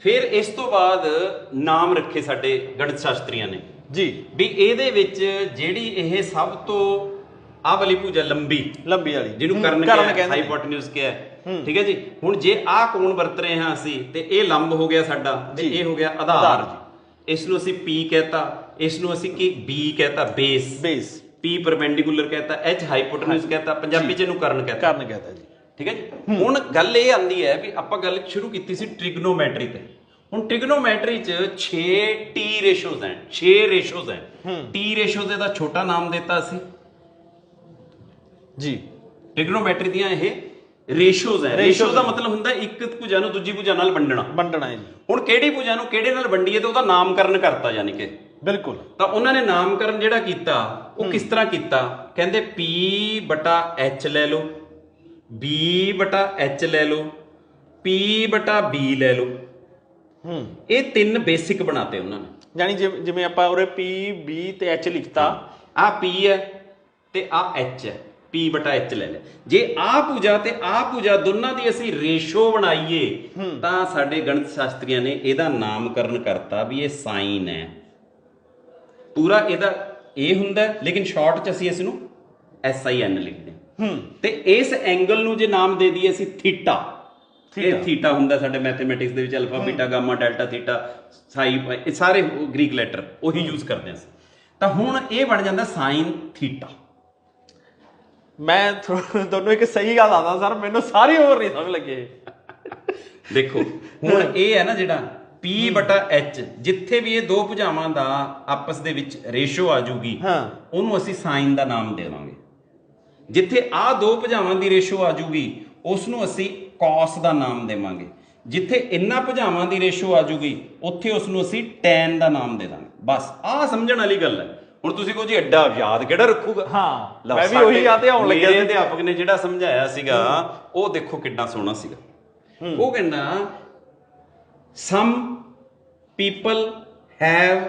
ਫਿਰ ਇਸ ਤੋਂ ਬਾਅਦ ਨਾਮ ਰੱਖੇ ਸਾਡੇ ਗਣਿਤ ਸ਼ਾਸਤਰੀਆਂ ਨੇ। ਜੀ। ਵੀ ਇਹਦੇ ਵਿੱਚ ਜਿਹੜੀ ਇਹ ਸਭ ਤੋਂ ਆਹ ਵਾਲੀ ਭੁਜਾ ਲੰਬੀ ਲੰਬੀ ਵਾਲੀ। ਜਿਹਨੂੰ ਕਰਨ ਕਹਿੰਦੇ। ਹਾਈਪੋਟੇਨਿਊਸ ਕਿਹਾ। ਠੀਕ ਹੈ ਜੀ? ਹੁਣ ਜੇ ਆਹ ਕੋਣ ਵਰਤ ਰਹੇ ਹਾਂ ਅਸੀਂ ਤੇ ਇਹ ਲੰਬ ਹੋ ਗਿਆ ਸਾਡਾ ਤੇ ਜੀ। ਇਹ ਹੋ ਗਿਆ ਆਧਾਰ। ਆਧਾਰ ਇਸ ਨੂੰ ਅਸੀਂ P ਕਹਤਾ ਇਸ ਨੂੰ ਅਸੀਂ ਕੀ B ਕਹਤਾ? ਬੇਸ ਬੇਸ P ਪਰਪੈਂਡੀਕੂਲਰ ਕਹਤਾ H ਹਾਈਪੋਟੇਨਿਊਸ ਕਹਤਾ ਪੰਜਾਬੀ ਚ ਇਹਨੂੰ ਕਰਨ ਕਹਤਾ। ਕਰਨ ਕਹਤਾ ਜੀ। ਠੀਕ ਹੈ ਜੀ? ਹੁਣ ਗੱਲ ਇਹ ਆਂਦੀ ਹੈ ਵੀ ਆਪਾਂ ਗੱਲ ਸ਼ੁਰੂ ਕੀਤੀ ਸੀ ਟ੍ਰਿਗਨੋਮੈਟਰੀ ਤੇ। ਹੁਣ ਟ੍ਰਿਗਨੋਮੈਟਰੀ ਚ 6 T ਰੇਸ਼ੋਜ਼ ਹਨ 6 ਰੇਸ਼ੋਜ਼ ਹਨ T ਰੇਸ਼ੋਜ਼ ਦਾ ਛੋਟਾ ਨਾਮ ਦਿੱਤਾ ਸੀ। ਜੀ। ਟ੍ਰਿਗਨੋਮੈਟਰੀ ਦੀਆਂ ਇਹ ਰੇਸ਼ੋਜ਼ ਹੈ Ratios ਰੇਸ਼ੋ ਦਾ ਮਤਲਬ ਹੁੰਦਾ ਇੱਕ ਭੁਜਾ ਨੂੰ ਦੂਜੀ ਭੁਜਾ ਨਾਲ ਵੰਡਣਾ। ਵੰਡਣਾ ਹੈ ਜੀ। ਹੁਣ ਕਿਹੜੀ ਭੁਜਾ ਨੂੰ ਕਿਹੜੇ ਨਾਲ ਵੰਡੀਏ ਤੇ ਉਹਦਾ ਨਾਮਕਰਨ ਕਰਤਾ ਯਾਨੀ ਕਿ। ਬਿਲਕੁਲ। ਤਾਂ ਉਹਨਾਂ ਨੇ ਨਾਮਕਰਨ ਜਿਹੜਾ ਕੀਤਾ ਉਹ ਕਿਸ ਤਰ੍ਹਾਂ ਕੀਤਾ? ਕਹਿੰਦੇ P ਬਟਾ H ਲੈ ਲਓ B ਬਟਾ H ਲੈ ਲਓ P ਬਟਾ B ਲੈ ਲਓ। ਹੂੰ। ਇਹ ਤਿੰਨ ਬੇਸਿਕ ਬਣਾਤੇ ਉਹਨਾਂ ਨੇ। ਯਾਨੀ ਜਿਵੇਂ ਜਿਵੇਂ ਆਪਾਂ ਉਰੇ P B ਤੇ H ਲਿਖਤਾ। ਆ P ਹੈ ਤੇ ਆ H ਹੈ। P ਬਟਾ H ਲੈ ਲੈ। ਜੇ ਆ ਪੂਜਾ ਤੇ ਆ ਪੂਜਾ ਦੋਨਾਂ ਦੀ ਅਸੀਂ ਰੇਸ਼ੋ ਬਣਾਈਏ ਤਾਂ ਸਾਡੇ ਗਣਿਤ ਸ਼ਾਸਤਰੀਆਂ ਨੇ ਇਹਦਾ ਨਾਮਕਰਨ ਕਰਤਾ ਵੀ ਇਹ ਸਾਈਨ ਹੈ। ਪੂਰਾ ਇਹਦਾ ਇਹ ਹੁੰਦਾ ਲੇਕਿਨ ਸ਼ਾਰਟ ਚ ਅਸੀਂ ਇਸ ਨੂੰ SIN ਲਿਖਦੇ ਹਾਂ। ਹੂੰ। ਤੇ ਇਸ ਐਂਗਲ ਨੂੰ ਜੇ ਨਾਮ ਦੇ ਦਈਏ ਅਸੀਂ ਥੀਟਾ ਇਹ ਥੀਟਾ ਹੁੰਦਾ ਸਾਡੇ ਮੈਥਮੈਟਿਕਸ ਦੇ ਵਿੱਚ alpha beta gamma delta theta psi ਇਹ ਸਾਰੇ ਗ੍ਰੀਕ ਲੈਟਰ ਉਹੀ ਯੂਜ਼ ਕਰਦੇ ਅਸੀਂ। ਤਾਂ ਹੁਣ ਇਹ ਬਣ ਜਾਂਦਾ ਸਾਈਨ ਥੀਟਾ ਮੈਂ ਤੁਹਾਨੂੰ ਇੱਕ ਸਹੀ ਗੱਲ ਆਦਾ ਸਰ ਮੈਨੂੰ ਸਾਰੀ ਉਮਰ ਨਹੀਂ ਸਮਝ ਲੱਗੇ। ਦੇਖੋ ਹੁਣ ਇਹ ਹੈ ਨਾ ਜਿਹੜਾ P ਬਟਾ H ਜਿੱਥੇ ਵੀ ਇਹ ਦੋ ਭੁਜਾਵਾਂ ਦਾ ਆਪਸ ਦੇ ਵਿੱਚ ਰੇਸ਼ੋ ਆ ਜੂਗੀ ਹਾਂ। ਉਹਨੂੰ ਅਸੀਂ ਸਾਈਨ ਦਾ ਨਾਮ ਦੇ ਦਾਂਗੇ। ਜਿੱਥੇ ਆ ਦੋ ਭੁਜਾਵਾਂ ਦੀ ਰੇਸ਼ੋ ਆ ਜੂਗੀ ਉਸ ਨੂੰ ਅਸੀਂ cos ਦਾ ਨਾਮ ਦੇਵਾਂਗੇ। ਜਿੱਥੇ ਇੰਨਾ ਭੁਜਾਵਾਂ ਦੀ ਰੇਸ਼ੋ ਆ ਜੂਗੀ ਉੱਥੇ ਉਸ ਨੂੰ ਅਸੀਂ tan ਦਾ ਨਾਮ ਦੇ ਦਾਂਗੇ। ਬਸ ਆਹ ਸਮਝਣ ਵਾਲੀ ਗੱਲ ਹੈ। ਹੁਣ ਤੁਸੀਂ ਕਹੋ ਜੀ ਐਡਾ ਯਾਦ ਕਿਹੜਾ ਰੱਖੂਗਾ? ਹਾਂ, ਮੈਂ ਵੀ ਉਹੀ ਯਾਦ ਤੇ ਆਉਣ ਲੱਗਿਆ ਮੇਰੇ ਸੀ। ਅਧਿਆਪਕ ਨੇ ਜਿਹੜਾ ਸਮਝਾਇਆ ਸੀਗਾ ਉਹ ਦੇਖੋ ਕਿੰਨਾ ਸੋਹਣਾ ਸੀਗਾ। ਉਹ ਕਹਿੰਦਾ some people have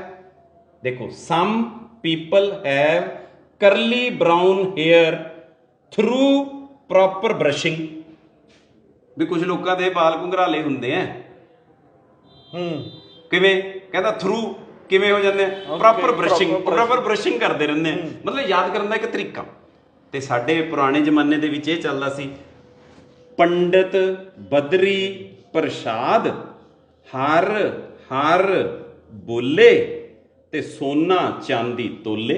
ਦੇਖੋ some people have curly brown hair through proper brushing. ਵੀ ਕੁਝ ਲੋਕਾਂ ਦੇ ਵਾਲ ਘੁੰਗਰਾਲੇ ਹੁੰਦੇ ਆ ਹੂੰ। ਕਿਵੇਂ? ਕਹਿੰਦਾ ਥਰੂ ਕਿਵੇਂ ਹੋ ਜਾਂਦੇ ਆ ਪ੍ਰੋਪਰ ਬ੍ਰਸ਼ਿੰਗ ਪ੍ਰੋਪਰ ਬ੍ਰਸ਼ਿੰਗ ਕਰਦੇ ਰਹਿੰਦੇ ਆ ਮਤਲਬ ਯਾਦ ਕਰਨ ਦਾ ਇੱਕ ਤਰੀਕਾ। ਤੇ ਸਾਡੇ ਪੁਰਾਣੇ ਜ਼ਮਾਨੇ ਦੇ ਵਿੱਚ ਇਹ ਚੱਲਦਾ ਸੀ ਪੰਡਤ ਬਦਰੀ ਪ੍ਰਸਾਦ ਹਰ ਹਰ ਬੋਲੇ ਤੇ ਸੋਨਾ ਚਾਂਦੀ ਤੋਲੇ।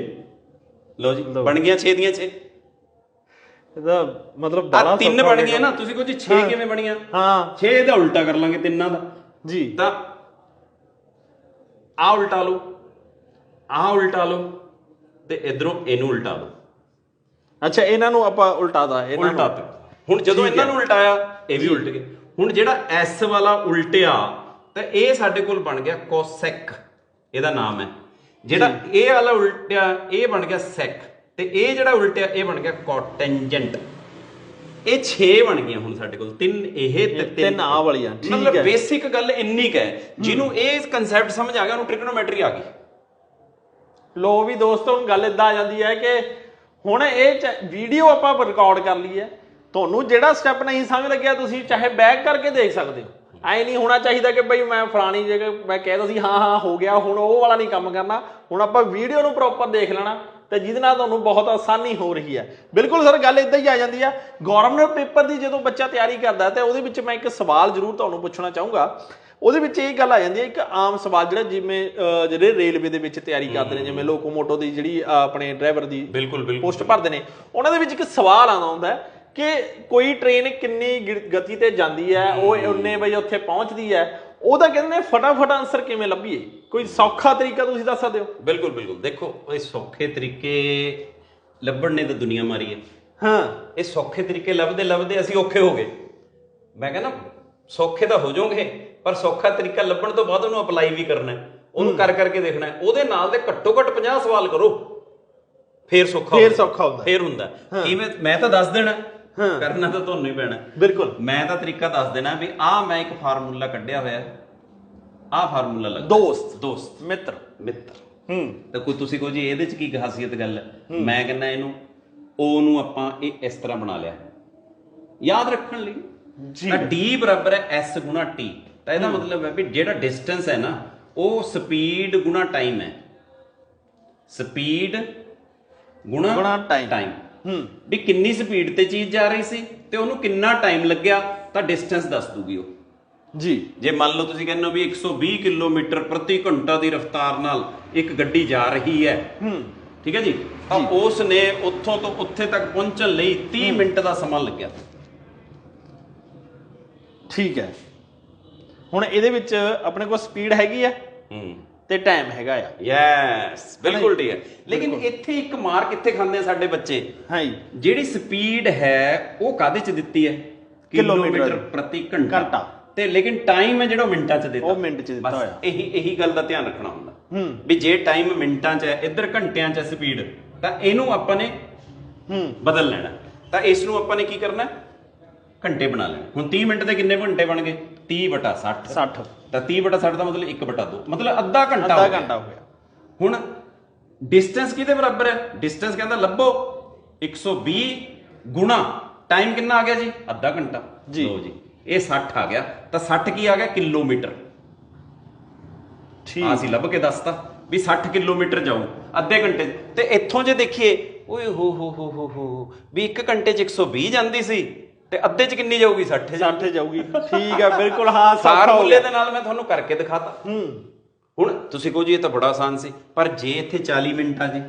ਲਓ ਜੀ ਬਣ ਗਿਆ 6 ਦੀਆਂ 6 ਇਹਦਾ ਮਤਲਬ ਆ ਬੜਾ ਤਿੰਨ ਬਣ ਗਈਆਂ ਨਾ ਤੁਸੀਂ ਜੀ 6 ਕਿਵੇਂ ਬਣੀਆਂ? ਹਾਂ। 6 ਦਾ ਉਲਟਾ ਕਰ ਲਾਂਗੇ ਤਿੰਨਾਂ ਦਾ। ਜੀ। ਤਾਂ ਆ ਉਲਟਾ ਲਓ ਆ ਉਲਟਾ ਲਓ ਤੇ ਇਧਰੋਂ ਇਹਨੂੰ ਉਲਟਾ ਲਓ। ਅੱਛਾ ਇਹਨਾਂ ਨੂੰ ਆਪਾਂ ਉਲਟਾਦਾ ਇਹਨਾਂ ਉਲਟਾ ਨੂੰ ਤੇ ਹੁਣ ਜਦੋਂ ਇਹਨਾਂ। ਨੂੰ ਉਲਟਾਇਆ ਇਹ ਵੀ ਉਲਟ ਗਏ। ਹੁਣ ਜਿਹੜਾ S ਵਾਲਾ ਉਲਟਿਆ ਤਾਂ ਇਹ ਸਾਡੇ ਕੋਲ ਬਣ ਗਿਆ ਕੋਸੈਕ। ਇਹਦਾ ਨਾਮ ਹੈ। ਜਿਹੜਾ ਇਹ ਵਾਲਾ ਉਲਟਿਆ ਇਹ ਬਣ ਗਿਆ ਸੈਕ। ਤੇ ਇਹ ਜਿਹੜਾ ਉਲਟਿਆ ਇਹ ਬਣ ਗਿਆ ਕੋਟੈਂਜੈਂਟ ਇਹ 6 ਬਣ ਗਈਆਂ ਹੁਣ ਸਾਡੇ ਕੋਲ ਤਿੰਨ ਇਹ ਤੇ ਤਿੰਨ। ਆਹ ਵਾਲੀਆਂ, ਠੀਕ ਮਤਲਬ ਹੈ। ਬੇਸਿਕ ਗੱਲ ਇੰਨੀ ਕੁ ਹੈ ਜਿਹਨੂੰ ਇਹ ਕਨਸੈਪਟ ਸਮਝ ਆ ਗਿਆ ਉਹਨੂੰ ਟ੍ਰਿਗਨੋਮੈਟਰੀ ਆ ਗਈ। ਲੋ ਵੀ ਦੋਸਤੋ ਹੁਣ ਗੱਲ ਇਦਾਂ ਆ ਜਾਂਦੀ ਹੈ ਕਿ ਹੁਣ ਇਹ ਵੀਡੀਓ ਆਪਾਂ ਰਿਕਾਰਡ ਕਰ ਲਈ ਹੈ ਤੁਹਾਨੂੰ ਜਿਹੜਾ ਸਟੈਪ ਨਹੀਂ ਸਮਝ ਲੱਗਿਆ ਤੁਸੀਂ ਚਾਹੇ ਬੈਕ ਕਰਕੇ ਦੇਖ ਸਕਦੇ ਹੋ। ਐ ਨਹੀਂ ਹੋਣਾ ਚਾਹੀਦਾ ਕਿ ਬਈ ਮੈਂ ਫਲਾਣੀ ਜਗ੍ਹਾ ਮੈਂ ਕਹਿਦਾ ਸੀ ਹਾਂ ਹਾਂ ਹੋ ਗਿਆ ਹੁਣ ਉਹ ਵਾਲਾ ਨਹੀਂ ਕੰਮ ਕਰਨਾ। ਹੁਣ ਆਪਾਂ ਵੀਡੀਓ ਨੂੰ ਪ੍ਰੋਪਰ ਦੇਖ ਲੈਣਾ। ਤੇ ਜਿਹਦੇ ਨਾਲ ਤੁਹਾਨੂੰ ਬਹੁਤ ਆਸਾਨੀ ਹੋ ਰਹੀ ਹੈ। ਬਿਲਕੁਲ ਸਰ ਗੱਲ ਇਦਾਂ ਹੀ ਆ ਜਾਂਦੀ ਆ। ਗਵਰਨਮੈਂਟ ਪੇਪਰ ਦੀ ਜਦੋਂ ਬੱਚਾ ਤਿਆਰੀ ਕਰਦਾ ਤੇ ਉਹਦੇ ਵਿੱਚ ਮੈਂ ਇੱਕ ਸਵਾਲ ਜ਼ਰੂਰ ਤੁਹਾਨੂੰ ਪੁੱਛਣਾ ਚਾਹੂੰਗਾ। ਉਹਦੇ ਵਿੱਚ ਇਹ ਗੱਲ ਆ ਜਾਂਦੀ ਹੈ ਇੱਕ ਆਮ ਸਵਾਲ ਜਿਹੜਾ ਜਿਵੇਂ ਜਿਹੜੇ ਰੇਲਵੇ ਦੇ ਵਿੱਚ ਤਿਆਰੀ ਕਰਦੇ ਨੇ ਜਿਵੇਂ ਲੋਕੋਮੋਟੋ ਦੀ ਜਿਹੜੀ ਆਪਣੇ ਡਰਾਈਵਰ ਦੀ ਬਿਲਕੁਲ ਬਿਲਕੁਲ। ਪੋਸਟ ਭਰਦੇ ਨੇ ਉਹਨਾਂ ਦੇ ਵਿੱਚ ਇੱਕ ਸਵਾਲ ਆਉਂਦਾ ਹੁੰਦਾ ਹੈ ਕਿ ਕੋਈ ਟ੍ਰੇਨ ਕਿੰਨੀ ਗਤੀ ਤੇ ਜਾਂਦੀ ਹੈ ਉਹ ਉਨੇ ਵਜੇ ਉੱਥੇ ਪਹੁੰਚਦੀ ਹੈ ਉਹਦਾ ਕਹਿੰਦੇ ਨੇ ਫਟਾਫਟ ਆਨਸਰ ਕਿਵੇਂ ਲੱਭੀਏ? ਕੋਈ ਸੌਖਾ ਤਰੀਕਾ ਤੁਸੀਂ ਦੱਸ ਸਕਦੇ ਹੋ? ਬਿਲਕੁਲ ਬਿਲਕੁਲ। ਦੇਖੋ ਇਹ ਸੌਖੇ ਤਰੀਕੇ ਲੱਭਣ ਨੇ ਤਾਂ ਦੁਨੀਆ ਮਾਰੀ ਹੈ। ਹਾਂ। ਇਹ ਸੌਖੇ ਤਰੀਕੇ ਲੱਭਦੇ ਲੱਭਦੇ ਅਸੀਂ ਔਖੇ ਹੋ ਗਏ। ਮੈਂ ਕਹਿੰਦਾ ਸੌਖੇ ਤਾਂ ਹੋ ਜਾਓਗੇ ਪਰ ਸੌਖਾ ਤਰੀਕਾ ਲੱਭਣ ਤੋਂ ਬਾਅਦ ਉਹਨੂੰ ਅਪਲਾਈ ਵੀ ਕਰਨਾ ਹੈ। ਉਹਨੂੰ ਕਰ ਕਰਕੇ ਦੇਖਣਾ ਹੈ। ਉਹਦੇ ਨਾਲ ਦੇ ਘੱਟੋ ਘੱਟ 50 ਸਵਾਲ ਕਰੋ। ਫੇਰ ਸੌਖਾ ਫੇਰ। ਸੌਖਾ ਹੁੰਦਾ। ਫੇਰ ਹੁੰਦਾ। ਕਿਵੇਂ? ਮੈਂ ਤਾਂ ਦੱਸ ਦੇਣਾ। ਕਰਨਾ ਤਾਂ ਤੁਹਾਨੂੰ ਹੀ ਪੈਣਾ। ਬਿਲਕੁਲ। ਮੈਂ ਤਾਂ ਤਰੀਕਾ ਦੱਸ ਦੇਣਾ ਵੀ ਆਹ ਮੈਂ ਇੱਕ ਫਾਰਮੂਲਾ ਕੱਢਿਆ ਹੋਇਆ। ਆਹ ਫਾਰਮੂਲਾ ਲੱਗਾ ਦੋਸਤ। ਦੋਸਤ। ਮਿੱਤਰ। ਮਿੱਤਰ। ਹੂੰ। ਤਾਂ ਕੋਈ ਤੁਸੀਂ ਕਹੋ ਜੀ ਇਹਦੇ ਚ ਕੀ ਖਾਸੀਅਤ ਗੱਲ? ਹੈ। ਮੈਂ ਕਹਿੰਦਾ ਇਹਨੂੰ O ਨੂੰ ਆਪਾਂ ਇਹ ਇਸ ਤਰ੍ਹਾਂ ਬਣਾ ਲਿਆ। ਯਾਦ ਰੱਖਣ ਲਈ। ਜੀ। ਤਾਂ D ਬਰਾਬਰ ਹੈ S ਗੁਣਾ T ਤਾਂ ਇਹਦਾ ਮਤਲਬ ਹੈ ਵੀ ਜਿਹੜਾ ਡਿਸਟੈਂਸ ਹੈ ਨਾ ਉਹ ਸਪੀਡ ਗੁਣਾ ਟਾਈਮ ਹੈ। ਸਪੀਡ ਗੁਣਾ ਗੁਣਾ time। ਟਾਈਮ ਹੂੰ ਵੀ ਕਿੰਨੀ ਸਪੀਡ ਤੇ ਚੀਜ਼ ਜਾ ਰਹੀ ਸੀ ਤੇ ਉਹਨੂੰ ਕਿੰਨਾ ਟਾਈਮ ਲੱਗਿਆ ਤਾਂ ਡਿਸਟੈਂਸ ਦੱਸ ਦੂਗੀ ਉਹ। ਜੀ। ਜੇ ਮੰਨ ਲਓ ਤੁਸੀਂ ਕਹਿੰਦੇ ਹੋ ਵੀ 120 ਕਿਲੋਮੀਟਰ ਪ੍ਰਤੀ ਘੰਟਾ ਦੀ ਰਫ਼ਤਾਰ ਨਾਲ ਇੱਕ ਗੱਡੀ ਜਾ ਰਹੀ ਹੈ। ਹੂੰ। ਠੀਕ ਹੈ ਜੀ? ਤਾਂ ਉਸ ਨੇ ਉੱਥੋਂ ਤੋਂ ਉੱਥੇ ਤੱਕ ਪਹੁੰਚਣ ਲਈ 30 ਮਿੰਟ ਦਾ ਸਮਾਂ ਲੱਗਿਆ। ਠੀਕ ਹੈ। ਹੁਣ ਇਹਦੇ ਵਿੱਚ ਆਪਣੇ ਕੋਲ ਸਪੀਡ ਹੈਗੀ ਆ ਹੂੰ। ਤੇ ਟਾਈਮ ਹੈਗਾ ਆ। ਯੈਸ ਬਿਲਕੁਲ ਠੀਕ ਹੈ। ਲੇਕਿਨ ਇੱਥੇ ਇੱਕ ਮਾਰ ਕਿੱਥੇ ਖਾਂਦੇ ਆ ਸਾਡੇ ਬੱਚੇ? ਹਾਂ ਜਿਹੜੀ ਸਪੀਡ ਹੈ ਉਹ ਕਾਦੇ ਚ ਦਿੱਤੀ ਹੈ? ਕਿਲੋਮੀਟਰ ਪ੍ਰਤੀ ਘੰਟਾ। ਤੇ ਲੇਕਿਨ ਟਾਈਮ ਹੈ ਜਿਹੜਾ ਮਿੰਟਾਂ ਚ ਦਿੱਤਾ। ਉਹ ਮਿੰਟ 'ਚ ਦਿੱਤਾ ਹੋਇਆ। ਇਹੀ ਇਹੀ ਗੱਲ ਦਾ ਧਿਆਨ ਰੱਖਣਾ ਹੁੰਦਾ। ਹੂੰ। ਵੀ ਜੇ ਟਾਈਮ ਮਿੰਟਾਂ 'ਚ ਹੈ ਇੱਧਰ ਘੰਟਿਆਂ 'ਚ ਸਪੀਡ ਤਾਂ ਇਹਨੂੰ ਆਪਾਂ ਨੇ ਹੂੰ। ਬਦਲ ਲੈਣਾ। ਤਾਂ ਇਸ ਨੂੰ ਆਪਾਂ ਨੇ ਕੀ ਕਰਨਾ? ਘੰਟੇ ਬਣਾ ਲੈਣੇ। ਹੁਣ 30 ਮਿੰਟ ਦੇ ਕਿੰਨੇ ਘੰਟੇ ਬਣ ਗਏ? 30 ਬਟਾ 60 60 ਤਾਂ 30 ਬਟਾ 60 ਦਾ ਮਤਲਬ 1 ਬਟਾ 2 ਮਤਲਬ ਅੱਧਾ ਘੰਟਾ ਅੱਧਾ ਹੋ ਗਿਆ। ਘੰਟਾ ਹੋ ਗਿਆ। ਹੁਣ ਡਿਸਟੈਂਸ ਕਿਹਦੇ ਬਰਾਬਰ ਹੈ? ਡਿਸਟੈਂਸ ਕਹਿੰਦਾ ਲੱਭੋ। 120 ਗੁਣਾ ਟਾਈਮ ਕਿੰਨਾ ਆ ਗਿਆ ਜੀ? ਅੱਧਾ ਘੰਟਾ। ਜੀ। ਲਓ ਜੀ ਇਹ 60 ਆ ਗਿਆ। ਤਾਂ 60 ਕੀ ਆ ਗਿਆ? ਕਿਲੋਮੀਟਰ। ਠੀਕ। ਅਸੀਂ ਲੱਭ ਕੇ ਦੱਸਤਾ ਵੀ 60 ਕਿਲੋਮੀਟਰ ਜਾਊ ਅੱਧੇ ਘੰਟੇ। ਤੇ ਇੱਥੋਂ ਜੇ ਦੇਖੀਏ ਓਏ ਹੋ ਹੋ ਹੋ ਹੋ ਹੋ ਵੀ 1 ਘੰਟੇ 'ਚ 120 ਜਾਂਦੀ ਸੀ। ਤੇ ਅੱਧੇ 'ਚ ਕਿੰਨੀ ਜਾਊਗੀ? 60 60 ਜਾਊਗੀ। ਠੀਕ ਹੈ ਬਿਲਕੁਲ ਹਾਂ ਫਾਰਮੂਲੇ ਗਿਆ। ਦੇ ਨਾਲ ਮੈਂ ਤੁਹਾਨੂੰ ਕਰਕੇ ਦਿਖਾਤਾ। ਹੂੰ। ਹੁਣ ਤੁਸੀਂ ਕਹੋ ਜੀ ਇਹ ਤਾਂ ਬੜਾ ਆਸਾਨ ਸੀ। ਪਰ ਜੇ ਇੱਥੇ 40 ਮਿੰਟ ਆ ਜੀ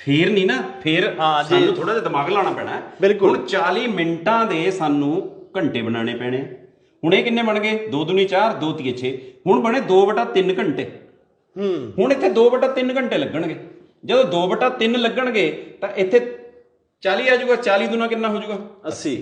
ਫੇਰ ਨਹੀਂ ਨਾ ਫੇਰ ਹਾਂ, ਜੀ। ਸਾਨੂੰ ਥੋੜਾ ਜਿਹਾ ਦਿਮਾਗ ਲਾਉਣਾ ਪੈਣਾ। ਹੁਣ 40 ਮਿੰਟਾਂ ਦੇ ਸਾਨੂੰ ਘੰਟੇ ਬਣਾਉਣੇ ਪੈਣੇ ਹੁਣ ਇਹ ਕਿੰਨੇ ਬਣ ਗਏ? 2 ਦੁਨੀ 4 2 ਤੀਏ 6 ਹੁਣ ਬਣੇ 2 ਬਟਾ 3 ਘੰਟੇ। ਹੂੰ। ਹੁਣ ਇੱਥੇ 2 ਬਟਾ 3 ਘੰਟੇ ਲੱਗਣਗੇ। ਜਦੋਂ 2 ਬਟਾ 3 ਲੱਗਣਗੇ ਤਾਂ ਇੱਥੇ 40 ਆ ਜਾਊਗਾ 40 ਦੁਨਾ ਕਿੰਨਾ ਹੋ ਜਾਊਗਾ 80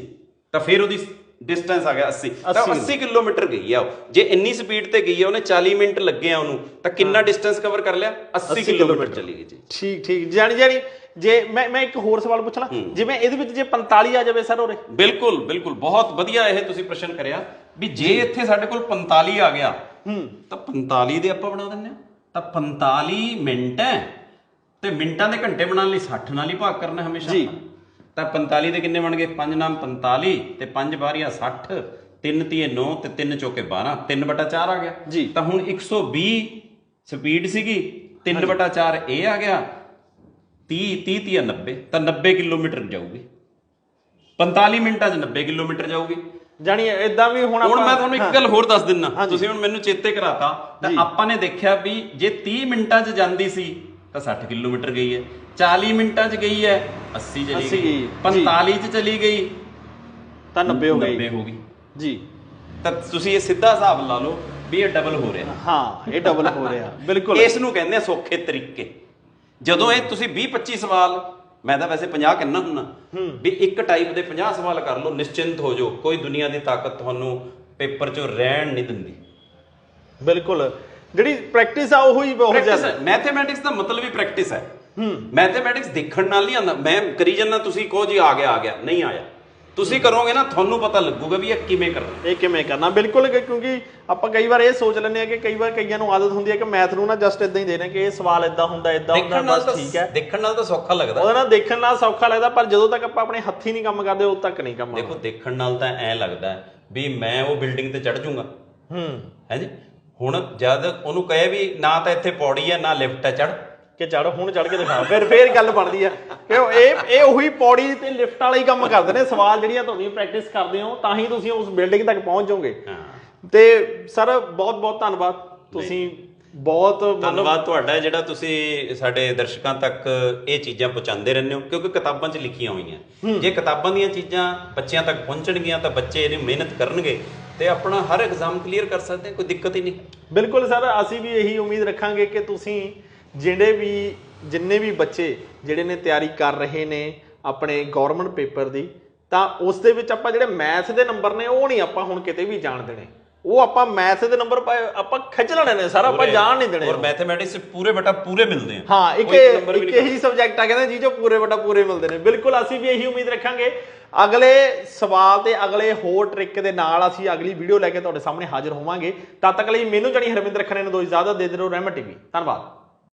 ਤਾਂ ਫਿਰ ਉਹਦੀ ਡਿਸਟੈਂਸ ਆ ਗਿਆ 80 ਤਾਂ 80 80 ਕਿਲੋਮੀਟਰ ਗਈ ਆ ਉਹ ਜੇ ਇੰਨੀ ਸਪੀਡ ਤੇ ਗਈ ਆ ਉਹਨੇ 40 ਮਿੰਟ ਲੱਗੇ ਆ ਉਹਨੂੰ ਤਾਂ ਕਿੰਨਾ ਡਿਸਟੈਂਸ ਕਵਰ ਕਰ ਲਿਆ 80 ਕਿਲੋਮੀਟਰ ਚਲੀ ਗਈ ਜੀ ਠੀਕ ਠੀਕ ਜਾਣੀ ਜਾਣੀ ਜੇ ਮੈਂ ਮੈਂ ਇੱਕ ਹੋਰ ਸਵਾਲ ਪੁੱਛਣਾ ਜਿਵੇਂ ਇਹਦੇ ਵਿੱਚ ਜੇ 45 ਆ ਜਾਵੇ ਸਰ ਉਰੇ ਬਿਲਕੁਲ ਬਿਲਕੁਲ ਬਹੁਤ ਵਧੀਆ ਇਹ ਤੁਸੀਂ ਪ੍ਰਸ਼ਨ ਕਰਿਆ ਵੀ ਜੇ ਇੱਥੇ ਸਾਡੇ ਕੋਲ 45 ਆ ਗਿਆ ਹੂੰ ਤਾਂ 45 ਦੇ ਆਪਾਂ ਬਣਾ ਦਿੰਦੇ ਆ ਤਾਂ 45 ਮਿੰਟ ਹੈ ਤੇ ਮਿੰਟਾਂ ਦੇ ਘੰਟੇ ਬਣਾਉਣ ਲਈ 60 ਨਾਲ ਹੀ ਭਾਗ ਕਰਨਾ ਹਮੇਸ਼ਾ ਜੀ। ਤਾਂ 45 ਦੇ ਕਿੰਨੇ ਬਣ ਗਏ 5 ਨਾਮ 45 ਤੇ 5 ਬਾਰੀਆਂ 60 3 ਤੀਏ 9 ਤੇ 3 ਚੌਕੇ 12 3 ਬਟਾ 4 ਆ ਗਿਆ ਜੀ। ਤਾਂ ਹੁਣ 120 ਸਪੀਡ ਸੀਗੀ 3 ਬਟਾ 4 ਇਹ ਆ ਗਿਆ 30 30 ਤੀਆ 90 ਤਾਂ 90 ਕਿਲੋਮੀਟਰ ਜਾਊਗੀ 45 ਮਿੰਟਾਂ 'ਚ 90 ਕਿਲੋਮੀਟਰ ਜਾਊਗੀ ਜਾਣੀ ਇਦਾਂ ਵੀ ਹੁਣ ਹੁਣ ਮੈਂ ਤੁਹਾਨੂੰ ਇੱਕ। ਗੱਲ ਹੋਰ ਦੱਸ ਦਿੰਨਾ। ਤੁਸੀਂ ਹੁਣ ਮੈਨੂੰ ਚੇਤੇ ਕਰਾਤਾ ਤਾਂ। ਆਪਾਂ ਨੇ ਦੇਖਿਆ ਵੀ ਜੇ 30 ਮਿੰਟਾਂ 'ਚ ਜਾਂਦੀ ਸੀ ਤਾਂ 60 ਕਿਲੋਮੀਟਰ ਗਈ ਹੈ। 40 ਮਿੰਟਾਂ 'ਚ ਗਈ ਹੈ 80 ਚਲੀ 80 ਗਈ। ਗਈ, 45 'ਚ ਚਲੀ ਗਈ। ਤਾਂ 90 ਹੋ 90 ਗਈ ਹੋ ਗਈ। ਜੀ। ਤਾਂ ਤੁਸੀਂ ਇਹ ਸਿੱਧਾ ਹਿਸਾਬ ਲਾ ਲਓ ਵੀ ਇਹ ਡਬਲ ਹੋ ਰਿਹਾ। ਹਾਂ ਇਹ ਡਬਲ ਹੋ ਰਿਹਾ। *laughs* ਬਿਲਕੁਲ। ਇਸ ਨੂੰ ਕਹਿੰਦੇ ਆ ਸੌਖੇ ਤਰੀਕੇ। ਜਦੋਂ ਇਹ ਤੁਸੀਂ 20 25 ਸਵਾਲ ਮੈਂ ਤਾਂ ਵੈਸੇ 50 ਕਿੰਨਾ ਹੁੰਨਾ ਵੀ ਇੱਕ ਟਾਈਪ ਦੇ 50 ਸਵਾਲ ਕਰ ਲਓ ਨਿਸ਼ਚਿੰਤ ਹੋ ਜਾਓ। ਕੋਈ ਦੁਨੀਆ ਦੀ ਤਾਕਤ ਤੁਹਾਨੂੰ ਪੇਪਰ 'ਚੋਂ ਰਹਿਣ ਨਹੀਂ ਦਿੰਦੀ। ਬਿਲਕੁਲ। ਜਿਹੜੀ ਪ੍ਰੈਕਟਿਸ ਆ ਉਹ ਹੀ ਬਹੁਤ ਜ਼ਿਆਦਾ। ਹੈ। ਮੈਥਮੈਟਿਕਸ ਦਾ ਮਤਲਬ ਹੀ ਪ੍ਰੈਕਟਿਸ ਹੈ। ਹੂੰ। ਮੈਥਮੈਟਿਕਸ ਦੇਖਣ ਨਾਲ ਨਹੀਂ ਆਉਂਦਾ। ਮੈਂ ਕਰੀ ਜੰਨਾ ਤੁਸੀਂ ਕਹੋ ਜੀ ਆ ਗਿਆ ਆ ਗਿਆ। ਨਹੀਂ ਆਇਆ। ਤੁਸੀਂ ਕਰੋਗੇ ਨਾ ਤੁਹਾਨੂੰ ਪਤਾ ਲੱਗੂਗਾ ਵੀ ਇਹ ਕਿਵੇਂ ਕਰਨਾ। ਇਹ ਕਿਵੇਂ ਕਰਨਾ। ਬਿਲਕੁਲ ਕਿਉਂਕਿ ਆਪਾਂ ਕਈ ਵਾਰ ਇਹ ਸੋਚ ਲੈਂਦੇ ਆ ਕਿ ਕਈ ਵਾਰ ਕਈਆਂ ਨੂੰ ਆਦਤ ਹੁੰਦੀ ਹੈ ਕਿ ਮੈਥ ਨੂੰ ਨਾ ਜਸਟ ਇਦਾਂ ਹੀ ਦੇਣਾ ਕਿ ਇਹ ਸਵਾਲ ਇਦਾਂ ਹੁੰਦਾ ਇਦਾਂ ਹੁੰਦਾ ਬਸ ਠੀਕ ਹੈ। ਦੇਖਣ ਨਾਲ ਤਾਂ ਸੌਖਾ ਲੱਗਦਾ। ਉਹਦਾ ਨਾਲ ਦੇਖਣ ਨਾਲ ਸੌਖਾ ਲੱਗਦਾ ਪਰ ਜਦੋਂ ਤੱਕ ਆਪਾਂ ਆਪਣੇ ਹੱਥੀ ਨਹੀਂ ਕੰਮ ਕਰਦੇ ਉਦੋਂ ਤੱਕ ਨਹੀਂ ਕੰਮ ਦੇਖੋ ਦੇਖਣ ਨਾਲ ਤਾਂ ਐ ਲੱਗਦਾ ਵੀ ਮੈਂ ਉਹ ਬਿਲਡਿੰਗ ਤੇ ਚੜ ਜਾਊਂਗਾ। ਹੂੰ। ਹੈ ਜੀ? ਹੁਣ ਜਦ ਉਹਨੂੰ ਕਹੇ ਵੀ ਨਾ ਤਾਂ ਇੱਥੇ ਪੌੜੀ ਹੈ ਨਾ ਲਿਫਟ ਹੈ ਚੜ ਕਿ ਚੜ ਹੁਣ ਚੜ ਕੇ ਦਿਖਾ। ਫਿਰ ਫੇਰ ਗੱਲ ਬਣਦੀ ਆ। ਕਿ ਉਹ ਇਹ ਇਹ ਉਹੀ ਪੌੜੀ ਤੇ ਲਿਫਟ ਵਾਲਾ ਹੀ ਕੰਮ ਕਰਦੇ ਨੇ। ਸਵਾਲ ਜਿਹੜੀਆਂ ਤੁਹਾਨੂੰ ਪ੍ਰੈਕਟਿਸ ਕਰਦੇ ਹੋ ਤਾਂ ਹੀ ਤੁਸੀਂ ਉਸ ਬਿਲਡਿੰਗ ਤੱਕ ਪਹੁੰਚ ਜਾਓਗੇ। ਤੇ ਸਰ ਬਹੁਤ ਬਹੁਤ ਧੰਨਵਾਦ। ਤੁਸੀਂ ਬਹੁਤ ਧੰਨਵਾਦ ਤੁਹਾਡਾ ਜਿਹੜਾ ਤੁਸੀਂ ਸਾਡੇ ਦਰਸ਼ਕਾਂ ਤੱਕ ਇਹ ਚੀਜ਼ਾਂ ਪਹੁੰਚਾਉਂਦੇ ਰਹਿੰਦੇ ਹੋ ਕਿਉਂਕਿ ਕਿਤਾਬਾਂ 'ਚ ਲਿਖੀਆਂ ਹੋਈਆਂ। ਜੇ ਕਿਤਾਬਾਂ ਦੀਆਂ ਚੀਜ਼ਾਂ ਬੱਚਿਆਂ ਤੱਕ ਪਹੁੰਚਣਗੀਆਂ ਤਾਂ ਬੱਚੇ ਇਹਦੀ ਮਿਹਨਤ ਕਰਨਗੇ। ਤੇ ਆਪਣਾ ਹਰ ਐਗਜ਼ਾਮ ਕਲੀਅਰ ਕਰ ਸਕਦੇ ਕੋਈ ਦਿੱਕਤ ਹੀ ਨਹੀਂ। ਬਿਲਕੁਲ ਸਰ ਅਸੀਂ ਵੀ ਇਹੀ ਉਮੀਦ ਰੱਖਾਂਗੇ ਕਿ ਤੁਸੀਂ ਜਿਹੜੇ ਵੀ ਜਿੰਨੇ ਵੀ ਬੱਚੇ ਜਿਹੜੇ ਨੇ ਤਿਆਰੀ ਕਰ ਰਹੇ ਨੇ ਆਪਣੇ ਗਵਰਨਮੈਂਟ ਪੇਪਰ ਦੀ ਤਾਂ ਉਸ ਦੇ ਵਿੱਚ ਆਪਾਂ ਜਿਹੜੇ ਮੈਥ ਦੇ ਨੰਬਰ ਨੇ ਉਹ ਨਹੀਂ ਆਪਾਂ ਹੁਣ ਕਿਤੇ ਵੀ ਜਾਣ ਦੇਣੇ। ਉਹ ਆਪਾਂ ਮੈਥ ਦੇ ਨੰਬਰ ਆਪਾਂ ਖਿੱਚ ਲੈਣੇ ਨੇ ਸਰ ਆਪਾਂ ਜਾਣ ਨਹੀਂ ਦੇਣੇ ਔਰ ਮੈਥਮੈਟਿਕਸ ਪੂਰੇ ਬਟਾ ਪੂਰੇ ਮਿਲਦੇ ਆ। ਹਾਂ ਇੱਕ ਇੱਕ ਇਹੀ ਸਬਜੈਕਟ ਆ ਕਹਿੰਦੇ ਜੀ ਜੋ ਪੂਰੇ ਬਟਾ ਪੂਰੇ ਮਿਲਦੇ ਨੇ। ਬਿਲਕੁਲ ਅਸੀਂ ਵੀ ਇਹੀ ਉਮੀਦ ਰੱਖਾਂਗੇ ਅਗਲੇ ਸਵਾਲ ਤੇ ਅਗਲੇ ਹੋਰ ਟ੍ਰਿਕ ਦੇ ਨਾਲ ਅਸੀਂ ਅਗਲੀ ਵੀਡੀਓ ਲੈ ਕੇ ਤੁਹਾਡੇ ਸਾਹਮਣੇ ਹਾਜ਼ਰ ਹੋਵਾਂਗੇ। ਤਦ ਤੱਕ ਲਈ ਮੈਨੂੰ ਜਣੀ ਹਰਵਿੰਦਰ ਖੰਨੇ ਨੂੰ ਦੋ ਇਜਾਜ਼ਤ, ਦੇ ਦਿਓ ਰਹਿਮਤ ਟੀਵੀ। ਧੰਨਵਾਦ।